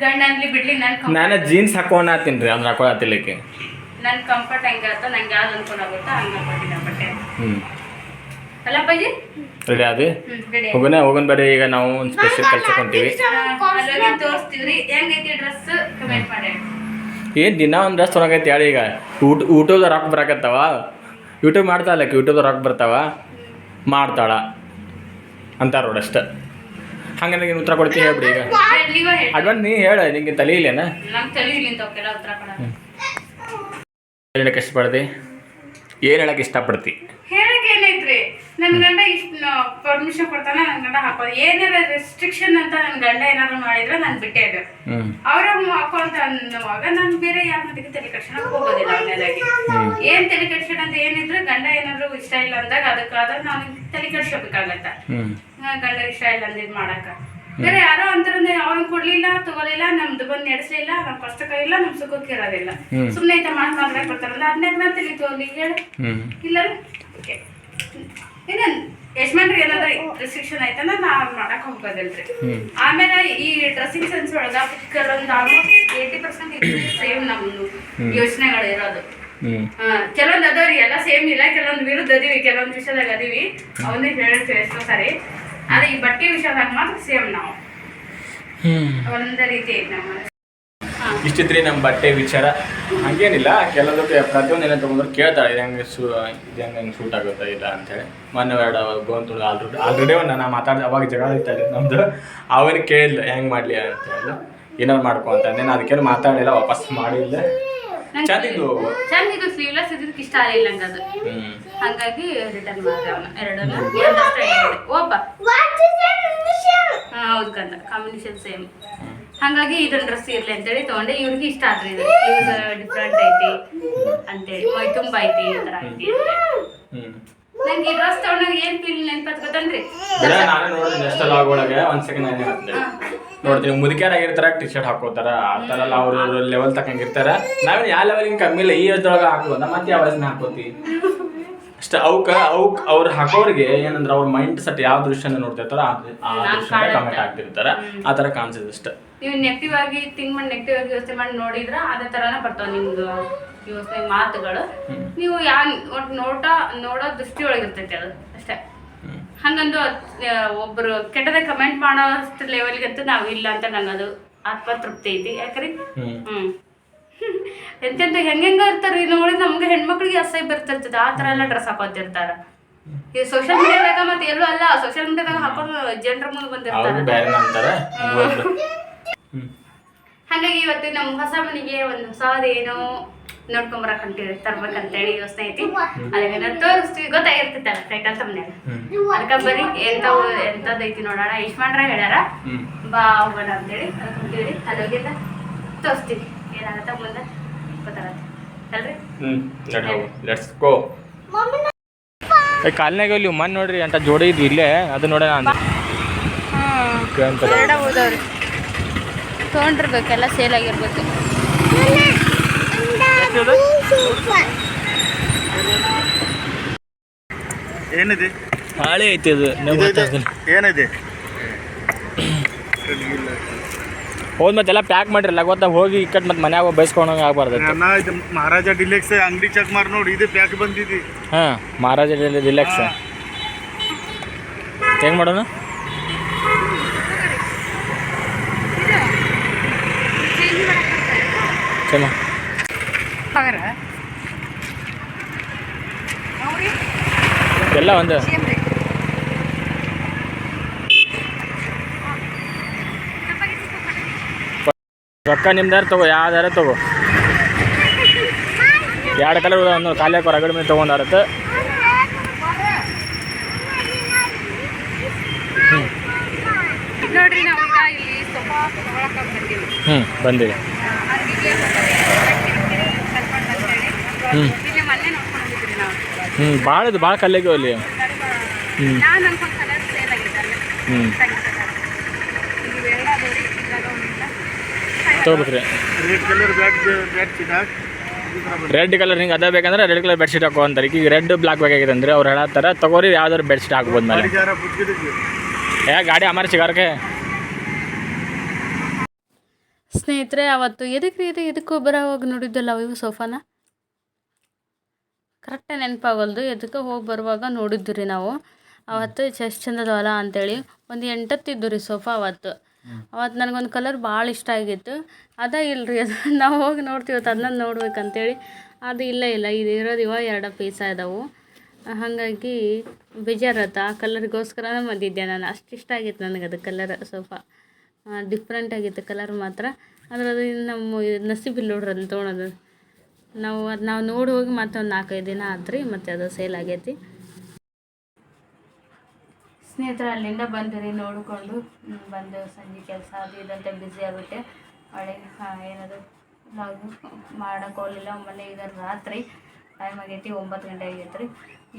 [SPEAKER 2] ಗಂಡ ಅನ್ಲಿ ಬಿಡ್ಲಿ ನಾನು
[SPEAKER 1] ನಾನು ಜೀನ್ಸ್ ಹಾಕೋಣ ರೀ ಅಂದ್ರೆ ಹಾಕೊಳತ್ತಿಲ್ಲಕ್ಕೆ
[SPEAKER 2] ನನ್ ಕಂಫರ್ಟ್ ನಂಗೆ ಯಾವ್ದು ಆಗುತ್ತಾ ಹಂಗ ಕೊಟ್ಟಿನ ಬಟ್ಟೆ.
[SPEAKER 1] ಹ್ಞೂ
[SPEAKER 2] ಅಲ್ಲ ಪೈಜಿ
[SPEAKER 1] ರೆಡಿ ಅದು
[SPEAKER 2] ಹ್ಮ್ ರೆಡಿ
[SPEAKER 1] ಹೋಗೋಣ ಹೋಗೋಣ ಬರ್ರಿ ಈಗ ನಾವು ಒಂದು ಸ್ಪೆಷಲ್ ಕೆಲ್ಸಕ್ಕೆ ಹೊಂಟೀವಿ
[SPEAKER 2] ಅಲ್ಲೋಗಿ ತೋರಿಸ್ತೀವ್ರಿ. ಹೆಂಗೈತಿ ಡ್ರೆಸ್ ಕಮೆಂಟ್ ಮಾಡಿ.
[SPEAKER 1] ಏನು ದಿನ ಒಂದು ಡ್ರೆಸ್ ಹೇಳಿ ಈಗ? ಊಟ ರೊಕ್ಕ ಬರಾಕತ್ತಾವ? ಯೂಟ್ಯೂಬ್ ಯೂಟ್ಯೂಬ್ದ ರೊಕ್ಕ ಬರ್ತಾವ? ಮಾಡ್ತಾಳ. ಅಂತಾರ ನೋಡಿ ಅಷ್ಟೆ. ಹಂಗೆ ನನಗೆ ಉತ್ತರ ಕೊಡ್ತೀನಿ ಹೇಳ್ಬಿಡಿ ಈಗ. ಅಡ್ವಾನ್ಸ್ ನೀ ಹೇಳ ನಿಂಗೆ ತಲೆ ಇಲ್ಲೇನ
[SPEAKER 2] ನಮ್ ತಲೆ ಇಲ್ಲಿಂದ ಅವಕ್ಕೆಲ್ಲ ಉತ್ತರ ಕೊಡೋದು
[SPEAKER 1] ಹೇಳಕ್ಕೆ ಇಷ್ಟಪಡ್ತಿ ಏನು ಹೇಳಕ್ಕೆ ಇಷ್ಟಪಡ್ತಿ?
[SPEAKER 2] ಹೇಳಕ್ ಏನೈತ್ರಿ ನನ್ ಗಂಡ ಇಷ್ಟ ಪರ್ಮಿಷನ್ ಕೊಡ್ತಾನ ನನ್ನ ಗಂಡ ಹಾಕೋದು. ಏನಾರ ರೆಸ್ಟ್ರಿಕ್ಷನ್ ಅಂತ ನನ್ನ ಗಂಡ ಏನಾದ್ರು ಮಾಡಿದ್ರೆ ನಾನು ಬಿಟ್ಟೆ
[SPEAKER 1] ಹ್ಮ್.
[SPEAKER 2] ಅವ್ರ ಹಾಕೋ ಅಂತ ಅನ್ನುವಾಗ ನಾನು ಬೇರೆ ಯಾರ ಮನೆಗೆ ತಲೆ ಕೆಡ್ಸ್ಕೊಳಕ್ ಹೋಗೋದಿಲ್ಲ ಅವನೇದಾಗಿ ಏನ್ ತಲೆ ಕೆಡ್ಸ್ಕೊಳ ಅಂತ ಏನಿದ್ರೆ ಗಂಡ ಏನಾದ್ರು ಇಷ್ಟ ಇಲ್ಲ ಅಂದಾಗ ಅದಕ್ಕಾದ್ರೆ ನಾನು ತಲೆ ಕೆಡ್ಸ್ಕೋಬೇಕಾಗತ್ತ. ಗಂಡ ಇಷ್ಟ ಇಲ್ಲ ಅಂದಿದ್ ಮಾಡಕ್ಕ. ಬೇರೆ ಯಾರೋ ಅಂತಾರಂದ್ರೆ ಅವ್ನ್ ಕೊಡ್ಲಿಲ್ಲ ತಗೊಲಿಲ್ಲ ನಮ್ದು ಬಂದ್ ನಡೆಸಲಿಲ್ಲ ನಮ್ ಕಷ್ಟ ಇಲ್ಲ ನಮ್ ಸುಖಕ್ಕೆ ಇರೋದಿಲ್ಲ. ಸುಮ್ನೆ ಇಂತ ಮಾತು ಮಾತ್ರ ಕೊಡ್ತಾರಲ್ಲ ಅದನ್ನ ನಾನು ತಿಳಿತು ತೋಲಿ ಹೇಳು. ಇಲ್ಲ ಓಕೆ. ಇನ್ನ ಯಜಮಾನ್ರಿಗೆ ರೆಸ್ಟ್ರಿಕ್ಷನ್ ರಿಸ್ಟ್ರಿಕ್ಷನ್ ಆಯ್ತಂದ್ರೆ ನಾ ಮಾಡಕ್ ಹೋಗೋದಿಲ್ರಿ ಆಮೇಲೆ ಈ ಡ್ರೆಸ್ಸಿಂಗ್ ಸೆನ್ಸ್ ಒಳಗ ಕೆಲವೊಂದು ಆಲ್ಮೋಸ್ಟ್ ಏಯ್ಟಿ ಪರ್ಸೆಂಟ್ ಸೇಮ್ ನಮ್ದು ಯೋಚನೆಗಳು ಇರೋದು. ಕೆಲವೊಂದ್ ಅದಾವ್ರಿ ಎಲ್ಲ ಸೇಮ್ ಇಲ್ಲ ಕೆಲವೊಂದ್ ವಿರುದ್ಧ ಅದೀವಿ ಕೆಲವೊಂದ್ ವಿಷಯದಾಗ ಅದೀವಿ. ಅವನ್ನೇ ಹೇಳ್ತೀವಿ ಎಷ್ಟೋ ಸಾರಿ ಆದ್ರೆ ಈ ಬಟ್ಟೆ ವಿಷಯದಾಗ ಮಾತ್ರ ಸೇಮ್ ನಾವು.
[SPEAKER 1] ಹ್ಮ್.
[SPEAKER 2] ಒಂದೇ ರೀತಿ ಐತಿ ನಮ್ಮ
[SPEAKER 1] ಬಟ್ಟೆ ವಿಚಾರ. ಹಂಗೇನಿಲ್ಲ ಕೆಲವೊಂದಕ್ಕೆ ಪ್ರತಿಯೊಂದು ಏನೇ ತೊಗೊಂಡ್ರೆ ಕೇಳ್ತಾಳೆ ಇದು ಹೆಂಗೆ ಸೂ ಇದು ಹೆಂಗೆ ಸೂಟ್ ಆಗುತ್ತಾ ಇಲ್ಲ ಅಂತೇಳಿ. ಮೊನ್ನೆ ಎರಡು ಗೋಂತು ಆಲ್ರೆಡಿ ಆಲ್ರೆಡಿ ಒಂದು ನಾ ಮಾತಾಡಿದೆ ಅವಾಗ ಜಗಳ ಇರ್ತಾರೆ ನಮ್ಮದು ಅವನಿಗೆ ಕೇಳಿಲ್ಲ ಹೆಂಗೆ ಮಾಡಲಿ ಅಂತ ಹೇಳಿ ಏನಾರು ಮಾಡ್ಕೊ ಅಂತ. ನಾನು ಅದಕ್ಕೇನು ಮಾತಾಡಲಿಲ್ಲ ವಾಪಸ್ ಮಾಡಿಲ್ಲ ಚಂದಿದ್ದು
[SPEAKER 2] ಚಂದ ಇದು ಸ್ಲೀವ್ಲೆಸ್ ಇದಕ್ಕೆ ಇಷ್ಟ ಆಗಲಿಲ್ಲ ನಂಗೆ ಅದು. ಹಂಗಾಗಿ ರಿಟರ್ನ್ ಮಾಡಿದೆ ಅವನ ಎರಡನ್ನ. ಒಬ್ಬ ಹಾ ಹೌದು ಕಂದ ಕಾಂಬಿನೇಷನ್ ಸೇಮ್ ಹಂಗಾಗಿ ಇದೊಂದು ಡ್ರೆಸ್ ಇರ್ಲಿ ಅಂತೇಳಿ ತಗೊಂಡೆ. ಇವ್ರಿಗೆ ಇಷ್ಟ ಆದ್ರಿ ಇದು. ಡಿಫ್ರೆಂಟ್ ಐತಿ ಅಂತೇಳಿ. ಮೈ ತುಂಬ ಐತಿ ಈ ಥರ ಐತಿ ನಂಗೆ ಈ ಡ್ರೆಸ್ ತಗೊಂಡಾಗ ಏನು ಫೀಲ್ ನೆನ್ಪತ್ ಗೊತ್ತನ್ರಿ?
[SPEAKER 1] ನಾನೇ ನೋಡಿದ್ರೆ ಎಷ್ಟು ಲಾಗ್ ಒಳಗೆ ಒಂದು ಸೆಕೆಂಡ್ ನಾನೇ ಮುದುಕ್ಯಾರಾಗಿರ್ತಾರ ಟಿ ಶರ್ಟ್ ಹಾಕೋತಾರ ಆ ಥರ ಎಲ್ಲ ಅವ್ರ ಲೆವೆಲ್ ತಕ್ಕಂಗಿರ್ತಾರ ನಾವೇನು ಯಾವ ಲೆವೆಲ್ ಕಮ್ಮಿ ಇಲ್ಲ ಈ ಏಜ್ದೊಳಗೆ ಹಾಕೋದ ಮತ್ತೆ ಯಾವ ವಯಸ್ಸಿನ ಹಾಕೋತಿ? ಅಷ್ಟ ಅವಕ್ಕ ಅವಕ್ ಅವ್ರು ಹಾಕೋರಿಗೆ ಏನಂದ್ರೆ ಅವ್ರ ಮೈಂಡ್ ಸೆಟ್ ಯಾವ ದೃಶ್ಯನ ನೋಡ್ತಿರ್ತಾರ ಆ ಆ ದೃಶ್ಯ ಕಮೆಂಟ್ ಆಗ್ತಿರ್ತಾರ ಆ ಥರ ಕಾಣಿಸಿದ ಅಷ್ಟ.
[SPEAKER 2] ನೀವು ನೆಗೆಟಿವ್ ಆಗಿ ಥಿಂಕ್ ಮಾಡಿ ನೆಗೆಟಿವ್ ಆಗಿ ಯೋಚನೆ ಮಾಡಿ ನೋಡಿದ್ರ ಅದೇ ತರನ ಬರ್ತಾವ ನಿಮ್ದು ಯೋಚನೆ ಮಾತುಗಳು. ನೀವು ಯಾವ ಒಟ್ಟು ನೋಟ ನೋಡೋ ದೃಷ್ಟಿ ಒಳಗಿರ್ತೈತಿ ಅದು ಅಷ್ಟೇ. ಹಂಗಂದು ಒಬ್ರು ಕೆಟ್ಟದ ಕಮೆಂಟ್ ಮಾಡೋ ಲೆವೆಲ್ಗೆ ಅಂತ ನಾವು ಇಲ್ಲ ಅಂತ ನನ್ನದು ಆತ್ಮತೃಪ್ತಿ ಐತಿ. ಯಾಕ್ರಿ
[SPEAKER 1] ಹ್ಮ್.
[SPEAKER 2] ಎಂತ (laughs) ಎಂತೆಂತ ಹೆಂಗೆಂಗ ಇರ್ತಾರ್ರಿ ನೋಡಿ ನಮ್ಗೆ ಹೆಣ್ಮಕ್ಳಿಗೆ ಅಸಹ್ಯ ಬರ್ತಿರ್ತದ. ಆ ತರ ಎಲ್ಲ ಡ್ರೆಸ್ ಹಾಕೋತಿರ್ತಾರ. ಈ ಸೋಷಿಯಲ್ ಮೀಡಿಯಾದಾಗ ಮತ್ತೆ ಎಲ್ಲೂ ಅಲ್ಲ ಸೋಷಿಯಲ್ ಮೀಡಿಯಾದಾಗ ಹಾಕೊಂಡು ಜನರ ಮುಂದೆ ಬಂದಿರ್ತಾರ. ಹಾಗಾಗಿ ಇವತ್ತು ನಮ್ಮ ಹೊಸ ಮನೆಗೆ ಒಂದು ಹೊಸದೇನೋ ನೋಡ್ಕೊಂಬರಕ್ ಅಂತೀವಿ ತರ್ಬೇಕಂತ ಹೇಳಿ ಯೋಚನೆ ಐತಿ. ಅದನ್ನ ತೋರಿಸ್ತೀವಿ ಗೊತ್ತಾಗಿರ್ತೈತಲ್ಲ ಟೈಟಲ್ ತಮ್ಮನೆ ಅದಕ್ಕೆ ಬರ್ರಿ ಎಂತ ಎಂತದೈತಿ ನೋಡೋಣ. ಯಶ್ಮಾನ್ರ ಹೇಳ್ಯಾರ ಬಾ ಹೋಗೋಣ ಅಂತೇಳಿ ಅದಕ್ಕೆ ಹೊಂಟಿವ್ರಿ ಅಲ್ಲಿ ಹೋಗಿಂದ ತೋರಿಸ್ತೀವಿ. ಏನಾಗತ್ತ ಮುಂದೆ? ಗೊತ್ತಾಗತ್ತೆ. ಅಲ್ರಿ?
[SPEAKER 1] ಹ್ಮ್. ನಡಿ ಲೆಟ್ಸ್ ಗೋ ಕಾಲ್ನಾಗ ಇಲ್ಲಿ ಮನ್ ನೋಡ್ರಿ ಅಂತ ಜೋಡಿ ಇದ್ವಿ ಇಲ್ಲೇ. ಅದು ನೋಡೋಣ
[SPEAKER 2] ಎರಡ ಉಳ್ದವ್ರಿ ಸೇಲ್ ಆಗಿರ್ಬೇಕು.
[SPEAKER 3] ಏನಿದೆ?
[SPEAKER 1] ಹಾಳೆ ಐತಿ ಅದು
[SPEAKER 3] ಏನಿದೆ?
[SPEAKER 1] ಹೋದ್ ಮತ್ತೆಲ್ಲ ಪ್ಯಾಕ್ ಮಾಡಿರಲ್ಲ ಗೊತ್ತಾ? ಹೋಗಿ ಇಕ್ಕಟ್ ಮತ್ತೆ ಮನ್ಯಾಗ ಬೈಸ್ಕೊಂಡಂಗೆ ಆಗ್ಬಾರ್ದು
[SPEAKER 3] ಇದು ಮಹಾರಾಜ ಡಿಲೆಕ್ಸ್ ಅಂಗಡಿ ಚೆಕ್ ಮಾಡಿ ನೋಡಿ ಇದು ಪ್ಯಾಕ್ ಬಂದಿದೆ.
[SPEAKER 1] ಹಾಂ ಮಹಾರಾಜ ರಿಲ್ಯಾಕ್ಸ್ ಹೆಂಗೆ ಮಾಡೋಣ? ಚಲೋ. ಎಲ್ಲ ಒಂದು. ರೊಕ್ಕ ನಿಮ್ದಾರ ತಗೋ ಯಾವ್ದಾರ ತಗೋ. ಎರಡು ಕಲರ್ ಒಂದು ಖಾಲಿ ಹಾಕೋ ರಗಡ ಮೇಲೆ ತೊಗೊಂಡಾರತ್ತೆ
[SPEAKER 2] ನೋಡ್ರಿ ಇಲ್ಲಿ
[SPEAKER 1] ಹ್ಞೂ ಬಂದಿದೆ. ಹ್ಞೂ ಹ್ಞೂ ಭಾಳ ಇದು ಭಾಳ ಕಲ್ಲಾಗ್ಯಾವ ಅಲ್ಲಿ. ಹ್ಞೂ ಹ್ಞೂ ತೊಗೋಬೇಕ್ರಿ.
[SPEAKER 3] ರೆಡ್ ಕಲರ್
[SPEAKER 1] ಹಿಂಗೆ ಅದ ಬೇಕಂದ್ರೆ ರೆಡ್ ಕಲರ್ ಬೆಡ್ಶೀಟ್ ಹಾಕೋ ಅಂತಾರೆ ಈಗ ರೆಡ್ ಬ್ಲಾಕ್ ಬೇಕಾಗಿದೆ ಅಂದ್ರೆ ಅವ್ರು ಹೇಳತ್ತಾರ ತಗೋರಿ ಯಾವ್ದಾರು ಬೆಡ್ಶೀಟ್ ಹಾಕ್ಬೋದು ಮೇಲೆ. ಏ ಗಾಡಿ ಅಮಾರ ಸಿಗಾರಕ್ಕೆ.
[SPEAKER 2] ಸ್ನೇಹಿತರೆ ಅವತ್ತು ಎದಕ್ಕೆ ಇದು? ಬರೋ ಬರೋವಾಗ ನೋಡಿದ್ದಲ್ಲ ಇವು ಸೋಫಾನ? ಕರೆಕ್ಟಾಗಿ ನೆನಪಾಗಲ್ದು. ಎದಕ್ಕೆ ಹೋಗಿ ಬರುವಾಗ ನೋಡಿದ್ದು ರೀ ನಾವು. ಅವತ್ತು ಎಷ್ಟು ಚಂದದವಲ್ಲ ಅಂತೇಳಿ ಒಂದು ಎಂಟತ್ತಿದ್ದು ರೀ ಸೋಫಾ ಅವತ್ತು. ಅವತ್ತು ನನಗೊಂದು ಕಲರ್ ಭಾಳ ಇಷ್ಟ ಆಗಿತ್ತು. ಅದ ಇಲ್ರಿ, ಅದು ನಾವು ಹೋಗಿ ನೋಡ್ತೀವಿ ಅದನ್ನ ನೋಡ್ಬೇಕಂತೇಳಿ. ಅದು ಇಲ್ಲ ಇಲ್ಲ, ಇದು ಇರೋದು ಇವಾಗ ಎರಡು ಪೀಸ ಇದಾವೆ. ಹಾಗಾಗಿ ಬೇಜಾರತ್ತ ಆ ಕಲರ್ಗೋಸ್ಕರನೇ ಬಂದಿದ್ದೆ ನಾನು. ಅಷ್ಟು ಇಷ್ಟ ಆಗಿತ್ತು ನನಗೆ ಅದು ಕಲರ್ ಸೋಫಾ. ಡಿಫ್ರೆಂಟ್ ಆಗಿತ್ತು ಕಲರ್ ಮಾತ್ರ. ಆದರೆ ಅದು ನಮ್ಮ ನಸೀಬಿಲ್ಲ ನೋಡ್ರಿ ಅಲ್ಲಿ ತೊಗೊಳೋದು ನಾವು ಅದು ನಾವು ನೋಡಿ ಹೋಗಿ ಮತ್ತೆ ಒಂದು ನಾಲ್ಕೈದು ದಿನ ಆತ್ರಿ ಮತ್ತೆ ಅದು ಸೇಲ್ ಆಗೈತಿ. ಸ್ನೇಹಿತರೆ, ಅಲ್ಲಿಂದ ಬಂದಿರಿ, ನೋಡಿಕೊಂಡು ಬಂದು ಸಂಜೆ ಕೆಲಸ ಅದು ಇದಂತ ಬ್ಯುಸಿ ಆಗುತ್ತೆ ಒಳ್ಳೆ ಏನದು ಲಾಗು ಮಾಡೋಕೆ ಹೋಗಲಿಲ್ಲ ಮೊನ್ನೆ ಈಗ ರಾತ್ರಿ ಟೈಮ್ ಆಗೈತಿ, ಒಂಬತ್ತು ಗಂಟೆ ಆಗೈತೆ ರೀ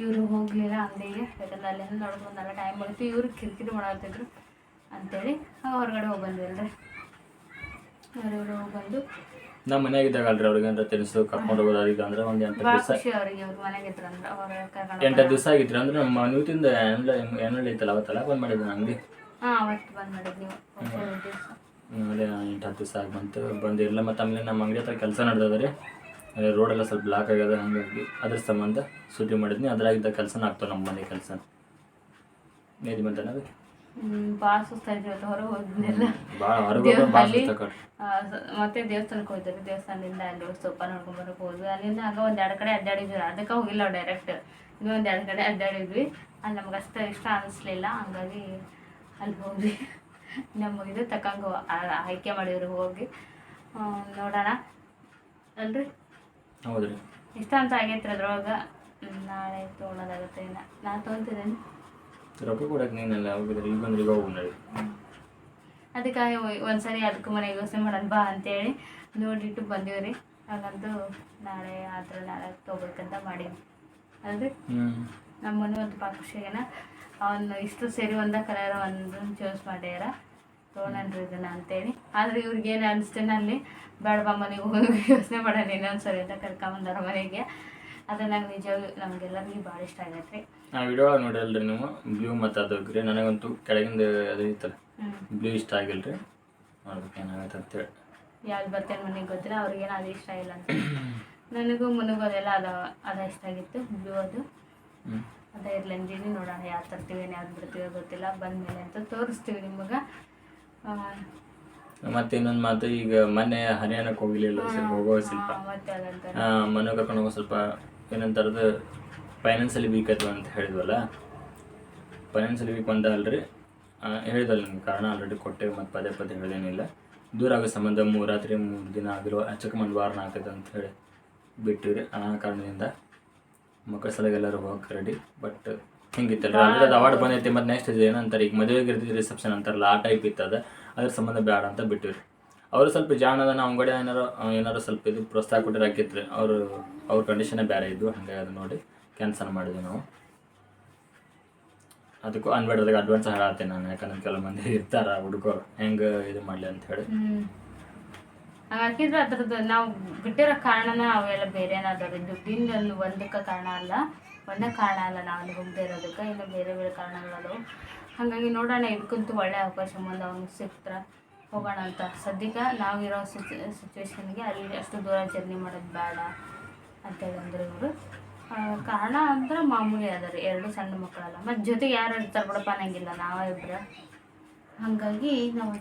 [SPEAKER 2] ಇವರು ಹೋಗಲಿಲ್ಲ ಅಂಗಡಿಗೆ ಯಾಕಂದ್ರೆ ಅಲ್ಲಿಂದ ನೋಡ್ಕೊಂಡಲ್ಲ ಟೈಮ್ ಆಗೈತಿ ಇವರು ಕಿರಿಕಿರಿ ಮಾಡಿದ್ರು ಅಂಥೇಳಿ ಹೊರಗಡೆ ಹೋಗಿ ಬಂದ್ವಿ ಹೊರಗಡೆ ಹೋಗಿ ಬಂದು
[SPEAKER 1] ನಮ್ಮ ಮನ್ಯಾಗ ಇದ್ದಾಗಲ್ರಿ ಅವ್ರಿಗೆ ಅಂತ ತಿಳಿಸು ಕರ್ಕೊಂಡು ಹೋಗೋದು ಅದು ಅಂದ್ರೆ ಒಂದು ಎಂಟು
[SPEAKER 2] ಭಾಳ
[SPEAKER 1] ದಿವಸ
[SPEAKER 2] ಖುಷಿ ಅವ್ರಿಗೆ ಅವ್ರ ಮನೆಗೆ ಇದ್ರಂದ್ರೆ ಅವ್ರ ಕರ್ಕೊಂಡು
[SPEAKER 1] ಎಂಟು ದಿವಸ ಆಗಿತ್ತು ಅಂದ್ರೆ ನಮ್ಮ ಮನುವಿಂದ ಏನಲ್ಲಿ ಐತಲ್ಲ ಅವತ್ತಲ್ಲ ಬಂದ್ ಮಾಡಿದ್ದೆ ನಂಗೆ ಅಂಗಡಿ?
[SPEAKER 2] ಹಾಂ ಅವತ್ತು ಬಂದು ನೀವು. ದಿವಸ
[SPEAKER 1] ಹ್ಮ್, ಅದೇ ಎಂಟು ಹತ್ತು ದಿವಸ ಆಗಿ ಬಂತು ಬಂದಿರಲಿಲ್ಲ. ಮತ್ತು ಆಮೇಲೆ ನಮ್ಮ ಅಂಗಡಿ ಹತ್ರ ಕೆಲಸ ನಡೆದದ ರೀ. ರೋಡ್ ರೋಡೆಲ್ಲ ಸ್ವಲ್ಪ ಬ್ಲಾಕ್ ಆಗ್ಯದ ಹಂಗಾಗಿ ಅದ್ರ ಸಂಬಂಧ ಸೂಟಿ ಮಾಡಿದ್ನಿ. ಅದ್ರಾಗಿದ್ದ ಕೆಲಸನ ಆಗ್ತಾವೆ ನಮ್ಮ ಮನೆ ಕೆಲಸ ನೇದಿ ಬಂತಾನೆ
[SPEAKER 2] ಭಾಳ ಇದೆ ಇವತ್ತು ಹೊರಗೆ
[SPEAKER 1] ಹೋದ್ನೆಲ್ಲ
[SPEAKER 2] ಅಲ್ಲಿ ಮತ್ತೆ ದೇವಸ್ಥಾನಕ್ಕೆ ಹೋಗಿದ್ವಿ ದೇವಸ್ಥಾನದಿಂದ ಅಲ್ಲಿ ಸ್ವಲ್ಪ ನೋಡ್ಕೊಂಡ್ ಬರಕ್ಕೆ ಹೋದ್ವಿ. ಅಲ್ಲಿಂದ ಹಂಗ ಒಂದ್ ಎರಡು ಕಡೆ ಅಡ್ಡಾಡಿದ್ವಿ. ಅದಕ್ಕೆ ಹೋಗಿಲ್ಲ ಡೈರೆಕ್ಟ್ ಇದು ಒಂದ್ ಎರಡು ಕಡೆ ಅಡ್ಡಾಡಿದ್ವಿ. ಅಲ್ಲಿ ನಮ್ಗೆ ಅಷ್ಟು ಇಷ್ಟ ಅನಿಸ್ಲಿಲ್ಲ. ಹಂಗಾಗಿ ಅಲ್ಲಿ ಹೋಗಿ ನಮಗೆ ಇದು ತಕ್ಕಂಗೆ ಆಯ್ಕೆ ಮಾಡಿದ್ರು ಹೋಗಿ. ನೋಡೋಣ. ಅಲ್ರಿ?
[SPEAKER 1] ಹೌದ್ರಿ.
[SPEAKER 2] ಇಷ್ಟ ಅಂತ ಆಗೈತ್ರಿ ಅದ್ರೊಳಗೆ. ನಾಳೆ ತೊಗೊಳೋದಾಗುತ್ತೆ ನಾ ನಾನು ತೊಗೊತಿದ್ದೀನಿ
[SPEAKER 1] ರೊಕ್ಕ ಕೊಡಕ್ಕೆ ನೀನಲ್ಲ ಹೋಗಿದ್ರೆ ಈಗ ಈಗ ಹೋಗಿ ನಡಿ.
[SPEAKER 2] ಅದಕ್ಕಾಗಿ ಒಂದ್ಸರಿ ಅದಕ್ಕೂ ಮನೆಗೆ ಯೋಚನೆ ಮಾಡೋಣ ಬಾ ಅಂತೇಳಿ ನೋಡಿಟ್ಟು ಬಂದೀವಿ ಹಾಗಂತೂ ನಾಳೆ ಆ ಥರ ನಾಳೆ ತೊಗೊಬೇಕಂತ ಮಾಡೀನಿ. ಅಲ್ರಿ? ನಮ್ಮ ಮನೆ ಒಂದು ಏನ ಅವನು ಇಷ್ಟು ಸೇರಿ ಒಂದ ಕಲರ್ ಒಂದು ಚೂಸ್ ಮಾಡ್ಯಾರ. ತೊಗೊಂಡ್ರಿ ಇದನ್ನ ಅಂತೇಳಿ. ಆದ್ರೆ ಇವ್ರಿಗೆ ಏನು ಅನಿಸ್ತೇನೆ ಅಲ್ಲಿ. ಬೇಡ ಬಾ ಮನೆಗೆ ಹೋಗಿ (laughs) ಯೋಚನೆ ಮಾಡೋಣ ಇನ್ನೊಂದ್ಸರಿ ಅಂತ ಕರ್ಕೊಂಬಂದಾರ ಮನೆಗೆ. ಅದು ನಂಗೆ ನಮ್ಗೆಲ್ಲರಿಗೂ ನಮಗೆಲ್ಲರಿಗೂ ಭಾಳ ಇಷ್ಟ ಆಗೈತೆ ರೀ.
[SPEAKER 1] ಆ ವಿಡಿಯೋ ಒಳಗೆ ನೋಡಿರಲ್ರಿ ನೀವು ಬ್ಲೂ ಮತ್ತು ಅದು ಗ್ರೇ ನನಗಂತೂ ಕೆಳಗಿಂದ ಅದು ಇತ್ತಲ್ಲ ಬ್ಲೂ ಇಷ್ಟ ಆಗಿಲ್ಲ ರೀ ನೋಡ್ಬೇಕು ಏನಾಗುತ್ತೆ ಅಂತೇಳಿ.
[SPEAKER 2] ಯಾವ್ದು ಬರ್ತೇನೆ ಮನೆಗೆ ಗೊತ್ತಿಲ್ಲ ಅವ್ರಿಗೇನು ಅದು ಇಷ್ಟ ಇಲ್ಲ ಅಂತ. ನನಗೂ ಮುನಗೂ ಅದೆಲ್ಲ ಅದ ಅದ ಇಷ್ಟ ಆಗಿತ್ತು ಬ್ಲೂ ಅದು.
[SPEAKER 1] ಅದ
[SPEAKER 2] ಅದೇ ಇರ್ಲಿ ಅಂದೀನಿ ನೋಡೋಣ ಯಾವ್ದು ತರ್ತೀವಿ ಯಾವ್ದು ಬರ್ತೀವಿ ಗೊತ್ತಿಲ್ಲ ಬಂದಮೇಲೆ ಅಂತ ತೋರಿಸ್ತೀವಿ ನಿಮಗೆ.
[SPEAKER 1] ಮತ್ತೆ ಇನ್ನೊಂದು ಮಾತು ಈಗ ಮೊನ್ನೆ ಹರಿಯಾಣಕ್ಕೆ ಹೋಗಿಲ್ಲ ಸ್ವಲ್ಪ ಹೋಗೋ ಸ್ವಲ್ಪ.
[SPEAKER 2] ಮತ್ತೆ ಅದಂತ
[SPEAKER 1] ಆ, ಮನೆ ಕರ್ಕೊಂಡು ಹೋಗೋ ಸ್ವಲ್ಪ ಏನಂತಾರದು ಫೈನಾನ್ಸಲ್ಲಿ ವೀಕ್ ಅದು ಅಂತ ಹೇಳಿದ್ವಲ್ಲ? ಫೈನಾನ್ಸಲ್ಲಿ ವೀಕ್ ಬಂದಲ್ರಿ ಹೇಳಿದಲ್ಲ ನಿಮ್ಗೆ ಕಾರಣ ಆಲ್ರೆಡಿ ಕೊಟ್ಟೆ ಮತ್ತು ಪದೇ ಪದೇ ಹೇಳೇನಿಲ್ಲ. ದೂರ ಆಗೋ ಸಂಬಂಧ ಮೂರು ರಾತ್ರಿ ಮೂರು ದಿನ ಆಗಿರೋ ಅಚ್ಚಕ ಒಂದು ವಾರನ ಆಗ್ತದೆ ಅಂತ ಹೇಳಿ ಬಿಟ್ಟಿವ್ರಿ. ಆ ಕಾರಣದಿಂದ ಮಕ್ಕಳ ಸಲಗ ಎಲ್ಲರೂ ಹೋಗಕ್ಕೆ ರೆಡಿ ಬಟ್ ಹಿಂಗಿತ್ತಲ್ಲ ಆಲ್ರೆಡಿ ಅದು ಅವಾರ್ಡ್ ಬಂದೈತಿ ಮತ್ತು ನೆಕ್ಸ್ಟ್ ಇದು ಏನಂತಾರೆ ಈಗ ಮದುವೆಗೆ ಇರ್ತಿದ್ದು ರಿಸೆಪ್ಷನ್ ಅಂತಾರಲ್ಲ ಆ ಟೈಪ್ ಇತ್ತದ. ಅದ್ರ ಸಂಬಂಧ ಬೇಡ ಅಂತ ಬಿಟ್ಟಿವ್ರಿ. ಅವರು ಸ್ವಲ್ಪ ಜಾಣದ ನಾವು ಕಡೆ ಏನಾರು ಏನಾರು ಸ್ವಲ್ಪ ಇದು ಪ್ರೋತ್ಸಾಹ ಕೊಟ್ಟರೆ ಹಾಕಿತ್ತು ಅವರು ಅವ್ರ ಕಂಡೀಷನೇ ಬೇರೆ ಇದ್ದು ಹಾಗೆ ಅದು ನೋಡಿ ಕ್ಯಾನ್ಸಲ್ ಮಾಡಿದ್ವಿ ನಾವು. ಅದಕ್ಕೂ ಅನ್ಬೇಡ್ದಾಗ ಅಡ್ವಾನ್ಸ್ ಹೇಳತ್ತೆ ನಾನು, ಯಾಕಂದ್ರೆ ಕೆಲವು ಮಂದಿ ಇರ್ತಾರ ಹುಡುಗರು, ಹೆಂಗೆ ಇದು ಮಾಡಲಿ ಅಂತ ಹೇಳಿ.
[SPEAKER 2] ಹಾಗಿದ್ರೆ ಅದ್ರದ್ದು ನಾವು ಬಿಟ್ಟಿರೋ ಕಾರಣನ ಅವೆಲ್ಲ ಬೇರೆ ಏನಾದ್ರು ದುಡ್ಡಿಂದ ಒಂದು ಒಂದಕ್ಕೆ ಕಾರಣ ಅಲ್ಲ, ಒಂದೇ ಕಾರಣ ಅಲ್ಲ ನಾವು ಅಲ್ಲಿ ಹೋಗದೆ ಇರೋದಕ್ಕೆ, ಇನ್ನು ಬೇರೆ ಬೇರೆ ಕಾರಣಗಳು ಹಾಗಾಗಿ ನೋಡೋಣ, ಇದಕ್ಕಂತೂ ಒಳ್ಳೆ ಅವಕಾಶ ಮುಂದೆ ಅವ್ನಿಗೆ ಸಿಕ್ತರ, ಹೋಗೋಣ ಅಂತ. ಸದ್ಯಕ್ಕೆ ನಾವಿರೋ ಸಿಚು ಸಿಚುವೇಶನ್ಗೆ ಅಲ್ಲಿ ಅಷ್ಟು ದೂರ ಜರ್ನಿ ಮಾಡೋದು ಬೇಡ ಅಂತೇಳಿ ಅಂದ್ರೆ ಇವರು. ಕಾರಣ ಅಂದ್ರೆ ಮಾಮೂಲಿ ಅದ ರೀ ಎರಡು ಸಣ್ಣ ಮಕ್ಕಳಲ್ಲ. ಮತ್ತು ಜೊತೆಗೆ ಯಾರು ಇರ್ತಾರೆ ಬಿಡಪ್ಪ ಅನ್ನಂಗಿಲ್ಲ ನಾವೇ ಇಬ್ಬರ ಹಾಗಾಗಿ ನಾವು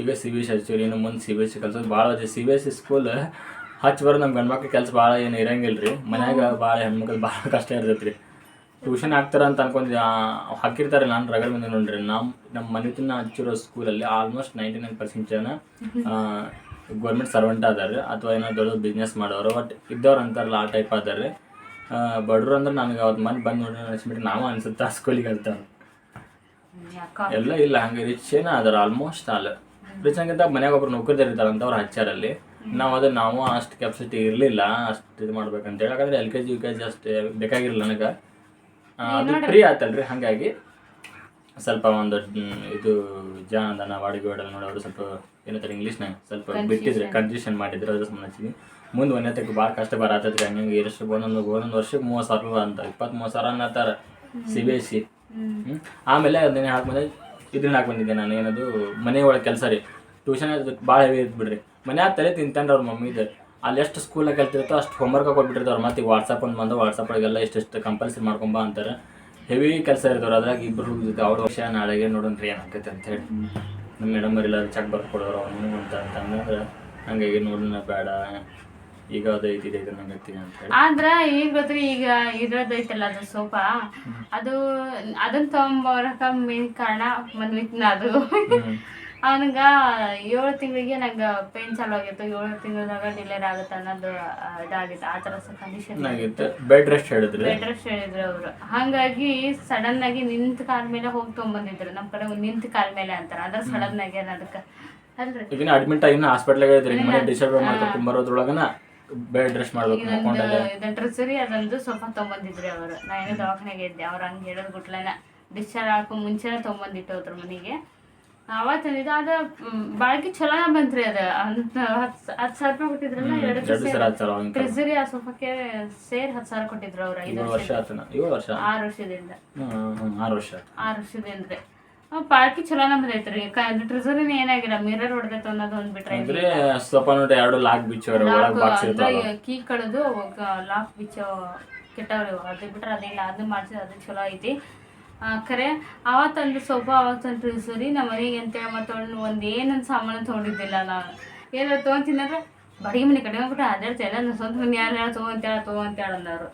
[SPEAKER 1] ಈಗ ಸಿ ಬಿ ಎಸ್ ಹಚ್ಚೋರಿ ಇನ್ನು ಮುಂದೆ ಸಿ ಬಿ ಎಸ್ ಸಿ ಕಲ್ಸೋದು ಭಾಳ C B S C school ಹಚ್ಚಿ ಬರೋ ನಮ್ಮ ಗಂಡ್ಮಕ್ಳು ಕೆಲಸ ಭಾಳ ಏನು ಇರಂಗಿಲ್ಲ ರೀ ಮನ್ಯಾಗ ಭಾಳ ಹೆಣ್ಮಕ್ಳು ಭಾಳ (laughs) ಕಷ್ಟ ಇರ್ತೈತೆ ರೀ ಟ್ಯೂಷನ್ ಹಾಕ್ತಾರ ಅಂತ ಅನ್ಕೊಂಡಿ ಹಾಕಿರ್ತಾರೆ ನಾನು ರಗಡ್ ಬಂದೆ ನೋಡ್ರಿ. ನಮ್ಮ ನಮ್ಮ ತಿನ್ನ ಹಚ್ಚಿರೋ ಸ್ಕೂಲಲ್ಲಿ ಆಲ್ಮೋಸ್ಟ್ ನೈಂಟಿ ನೈನ್ ಪರ್ಸೆಂಟ್ ಜನ ಗೌರ್ಮೆಂಟ್ ಸರ್ವೆಂಟ್ ಅದಾರ ಅಥವಾ ಏನೋ ದೊಡ್ಡ ಬಿಸ್ನೆಸ್ ಮಾಡೋರು. ಬಟ್ ಇದ್ದವ್ರು ಅಂತಾರಲ್ಲ ಆ ಟೈಪ್ ಅದಾರ ಬಡ್ರು ಅಂದ್ರೆ ನನಗೆ ಅವತ್ತು ಮನೆ ಬಂದು ನೋಡಿ ನಾವ ನಾವು ಅನ್ಸುತ್ತೆ ಸ್ಕೂಲಿಗೆ
[SPEAKER 2] ಅಂತ.
[SPEAKER 1] ಎಲ್ಲ ಇಲ್ಲ ಹಂಗೆ ರಿಚ್ ಏನ ಅದ್ರ ಆಲ್ಮೋಸ್ಟ್ ಆಲ್. ರಿಚ್ ಹಂಗಂತ ಮನ್ಯಾಗ ಒಬ್ರು ನೌಕರಿ ಅಂತ ಅವ್ರು ಹಚ್ಚಾರಲ್ಲಿ. ನಾವು ಅದು ನಾವು ಅಷ್ಟು ಕೆಪಾಸಿಟಿ ಇರಲಿಲ್ಲ ಅಷ್ಟು ಇದು ಮಾಡ್ಬೇಕಂತೇಳಿ ಯಾಕಂದ್ರೆ L K G U K G ಅಷ್ಟು ಬೇಕಾಗಿರಲಿಲ್ಲ ನನಗೆ. ಅದು ಫ್ರೀ ಆತಲ್ರಿ ಹಾಗಾಗಿ. ಸ್ವಲ್ಪ ಒಂದು ಇದು ಇದು ಜಾನದನ ವಾಡಿಗೆ ಬೇಡ ನೋಡೋರು ಸ್ವಲ್ಪ ಏನಂತಾರೆ ಇಂಗ್ಲೀಷ್ನಾಗ ಸ್ವಲ್ಪ ಬಿಟ್ಟಿದ್ರೆ ಕನ್ಫ್ಯೂಷನ್ ಮಾಡಿದ್ರೆ ಅದ್ರ ಸಂಬಂಧ ಮುಂದೆ ಒಂದೇತಕ್ಕೆ ಭಾಳ ಕಷ್ಟ ಬರತ್ತೈತಿ ಹಂಗೆ ಎಷ್ಟು ಒಂದೊಂದು ಒಂದೊಂದು ವರ್ಷಕ್ಕೆ ಮೂವತ್ತು ಸಾವಿರ ರೂಪಾಯಿ ಅಂತ ಇಪ್ಪತ್ತು ಮೂವತ್ತು ಸಾವಿರ ಅನ್ನತ್ತಾರ ಸಿ ಬಿ ಎಸ್ ಸಿ. ಆಮೇಲೆ ಅದನ್ನೇ ಹಾಕಿ ಬಂದೆ ಇದನ್ನ ಹಾಕಿ ಬಂದಿದ್ದೆ ನಾನು ಏನದು ಮನೆ ಒಳಗೆ ಕೆಲಸ ರೀ. ಟ್ಯೂಷನ್ ಭಾಳ ಹೆವಿ ಇತ್ತು ಬಿಡ್ರಿ. ಮನ್ಯಾಗ ತಲೆ ತಿಂತಾನೆ ಅವ್ರ ಮಮ್ಮಿದು ಅಲ್ಲಿ ಎಷ್ಟು ಸ್ಕೂಲಾಗ ಕಲ್ತಿರ್ತೋ ಅಷ್ಟು ಹೋಮ್ವರ್ಕ್ ಕೊಟ್ಬಿಟ್ಟಿರ್ತಾರೆ. ಮತ್ತೆ ಈಗ ವಾಟ್ಸಪ್ ಒಂದು ಬಂದು ವಾಟ್ಸಪ್ ಒಳಗೆಲ್ಲ ಇಷ್ಟೆಷ್ಟು ಕಂಪಲ್ಸರಿ ಮಾಡ್ಕೊಂಬ ಅಂತಾರೆ. ಹೆವಿ ಕೆಲಸ ಇರ್ತಾವ್ರು ಅದ್ರಾಗ ಇಬ್ಬರು ಜೊತೆ ಅವ್ರ ವರ್ಷ ನಾಳೆಗೆ ನೋಡೋಣ್ರಿ ಏನಾಗ್ತೈತೆ ಅಂತ ಹೇಳಿ. ನಮ್ಮ ಮೇಡಮ್ ಅವ್ರಿಲ್ಲ ಚೆಕ್ ಬರ್ಕೊಡೋರು ಅವ್ನು ಅವನು ಅಂತ ಅಂತಂದ್ರೆ ಹಂಗಾಗಿ ನೋಡೋಣ ಬೇಡ. ಈಗ ಅಂತ ಹೇಳಿ.
[SPEAKER 2] ಆದ್ರ ಈಗ ಗೊತ್ತ್ರಿ ಈಗ ಇರೋದೈತಲ್ಲ ಅದು ಸೋಫಾ? ಅದು ಅದನ್ನ ತಗೊಂಬರಕ ಮೇನ್ ಕಾರಣ ಮನ್ವಿತ್ನ ಅದು. ಅವನಗ ಏಳು ತಿಂಗಳಿಗೆ ನಂಗ ಪೇನ್ ಚಾಲು ಆಗಿತ್ತು. ಏಳು ತಿಂಗಳದಾಗ ಡಿಲೇರ್ ಆಗುತ್ತೆ ಅನ್ನೋದು ಇದಾಗಿತ್ತು. ಆ ಥರ ಕಂಡೀಷನ್
[SPEAKER 1] ಆಗಿತ್ತು. ಬೆಡ್ ರೆಸ್ಟ್ ಹೇಳಿದ್ರು?
[SPEAKER 2] ಬೆಡ್ ರೆಸ್ಟ್ ಹೇಳಿದ್ರು ಅವರು. ಹಾಗಾಗಿ ಸಡನ್ ಆಗಿ ನಿಂತ ಕಾಲ ಮೇಲೆ ಹೋಗಿ ತೊಗೊಂಬಂದಿದ್ರು. ನಮ್ಮ ಕಡೆ ನಿಂತ ಕಾಲ ಮೇಲೆ ಅಂತಾರ. ಅಂದ್ರೆ ಸಡನ್ ಆಗಿ ಅದಕ್ಕೆ ಅಲ್ರಿ.
[SPEAKER 1] ಅಡ್ಮಿಟ್ ಆಗಿನ ಹಾಸ್ಪಿಟ್ಲಾಗ ಇದ್ರಿ. ಮನೆ ಮಾಡ್ಕೊಂಡು ಬರೋದ್ರೊಳಗನ ಬೆಡ್ ಡ್ರೆಸ್ ಮಾಡ್ಬೇಕು
[SPEAKER 2] ಇದೊಂದು ಡ್ರೆಸ್ಸರಿ ಅದೊಂದು ಸೋಫಾ ತೊಗೊಂಬಂದಿದ್ರಿ ಅವರು. ನಾ ಏನೋ ದವಾಖಾನೆಗೆ ಇದ್ದೆ ಅವ್ರು ಹಂಗೆ ಹೇಳೋದು ಗುಟ್ಲನ. ಡಿಸ್ಚಾರ್ಜ್ ಹಾಕೋ ಮುಂಚೆನೆ ತೊಗೊಂಬಂದಿಟ್ಟು ಅವ್ರ ಮನೆಗೆ. ಅವತ್ತಂದಿದ್ದು ಅದು ಮ್, ಬಾಳ್ಕಿ ಚಲೋನ ಬಂತ್ರಿ ಅದು. ಅಂತ ಹತ್ತು ಹತ್ತು ಸಾವಿರ ರೂಪಾಯಿ ಕೊಟ್ಟಿದ್ರಲ್ಲ ಎರಡು ಟ್ರೆಸರಿ ಆ ಸೋಫಾಕ್ಕೆ ಸೇರಿ ಹತ್ತು ಸಾವಿರ ಕೊಟ್ಟಿದ್ರು ಅವ್ರು ಐದು
[SPEAKER 1] ವರ್ಷ
[SPEAKER 2] ಆರು ವರ್ಷದಿಂದ.
[SPEAKER 1] ಆರು ವರ್ಷ
[SPEAKER 2] ಆರು ವರ್ಷದಿಂದ. ಬಾಳ್ಕಿ ಚಲೋನ ಬಂದೈತ್ರಿ ಟ್ರಿಸರಿನ ಏನಾಗಿಲ್ಲ ಮಿರರ್ ಹೊಡೆದೈತೆ ಅನ್ನೋದು ಒಂದ್ ಬಿಟ್ರೆ
[SPEAKER 1] ಅಂದ್ರೆ ಸ್ವಲ್ಪ ನೋಡಿ ಎರಡು ಲಾಕ್ ಬಿಚ್ಚವ್ರೆ ಒಳಗ್ ಬಾಕ್ಸ್ ಇರ್ತಾವ
[SPEAKER 2] ಕೀ ಕಳೆದು ಲಾಕ್ ಬಿಚ್ಚ ಕೆಟ್ಟವ್ರಿ. ಅದು ಬಿಟ್ರೆ ಅದಿಲ್ಲ ಅದು ಮಾಡ್ಸಿದ್ರೆ ಅದು ಚಲೋ ಐತಿ. ಖರೆ ಅವತ್ತಂದು ಸೊಪ್ಪ ಅವತ್ತಂದು ಸರಿ ನಮ್ಮ ಮನೆಗೆ ಅಂತೇಳಿ ಮತ್ತೊಂದು ಒಂದು ಏನೊಂದು ಸಾಮಾನು ತೊಗೊಂಡಿದ್ದಿಲ್ಲ ನಾನು ಏನಾರು ತೊಗೊಂತಿನಂದ್ರೆ ಬಡಿಗೆ ಮನೆ ಕಡೆ ಹೋಗ್ಬಿಟ್ಟು ಅದಾಡ್ತಾ ಇಲ್ಲ ನನ್ನ ಸ್ವಂತ ಮನೆ ಯಾರು ಯಾರು ತೊಗೊಂತೇಳ ತೊಗೊಂತೇಳ ಅಂದವರು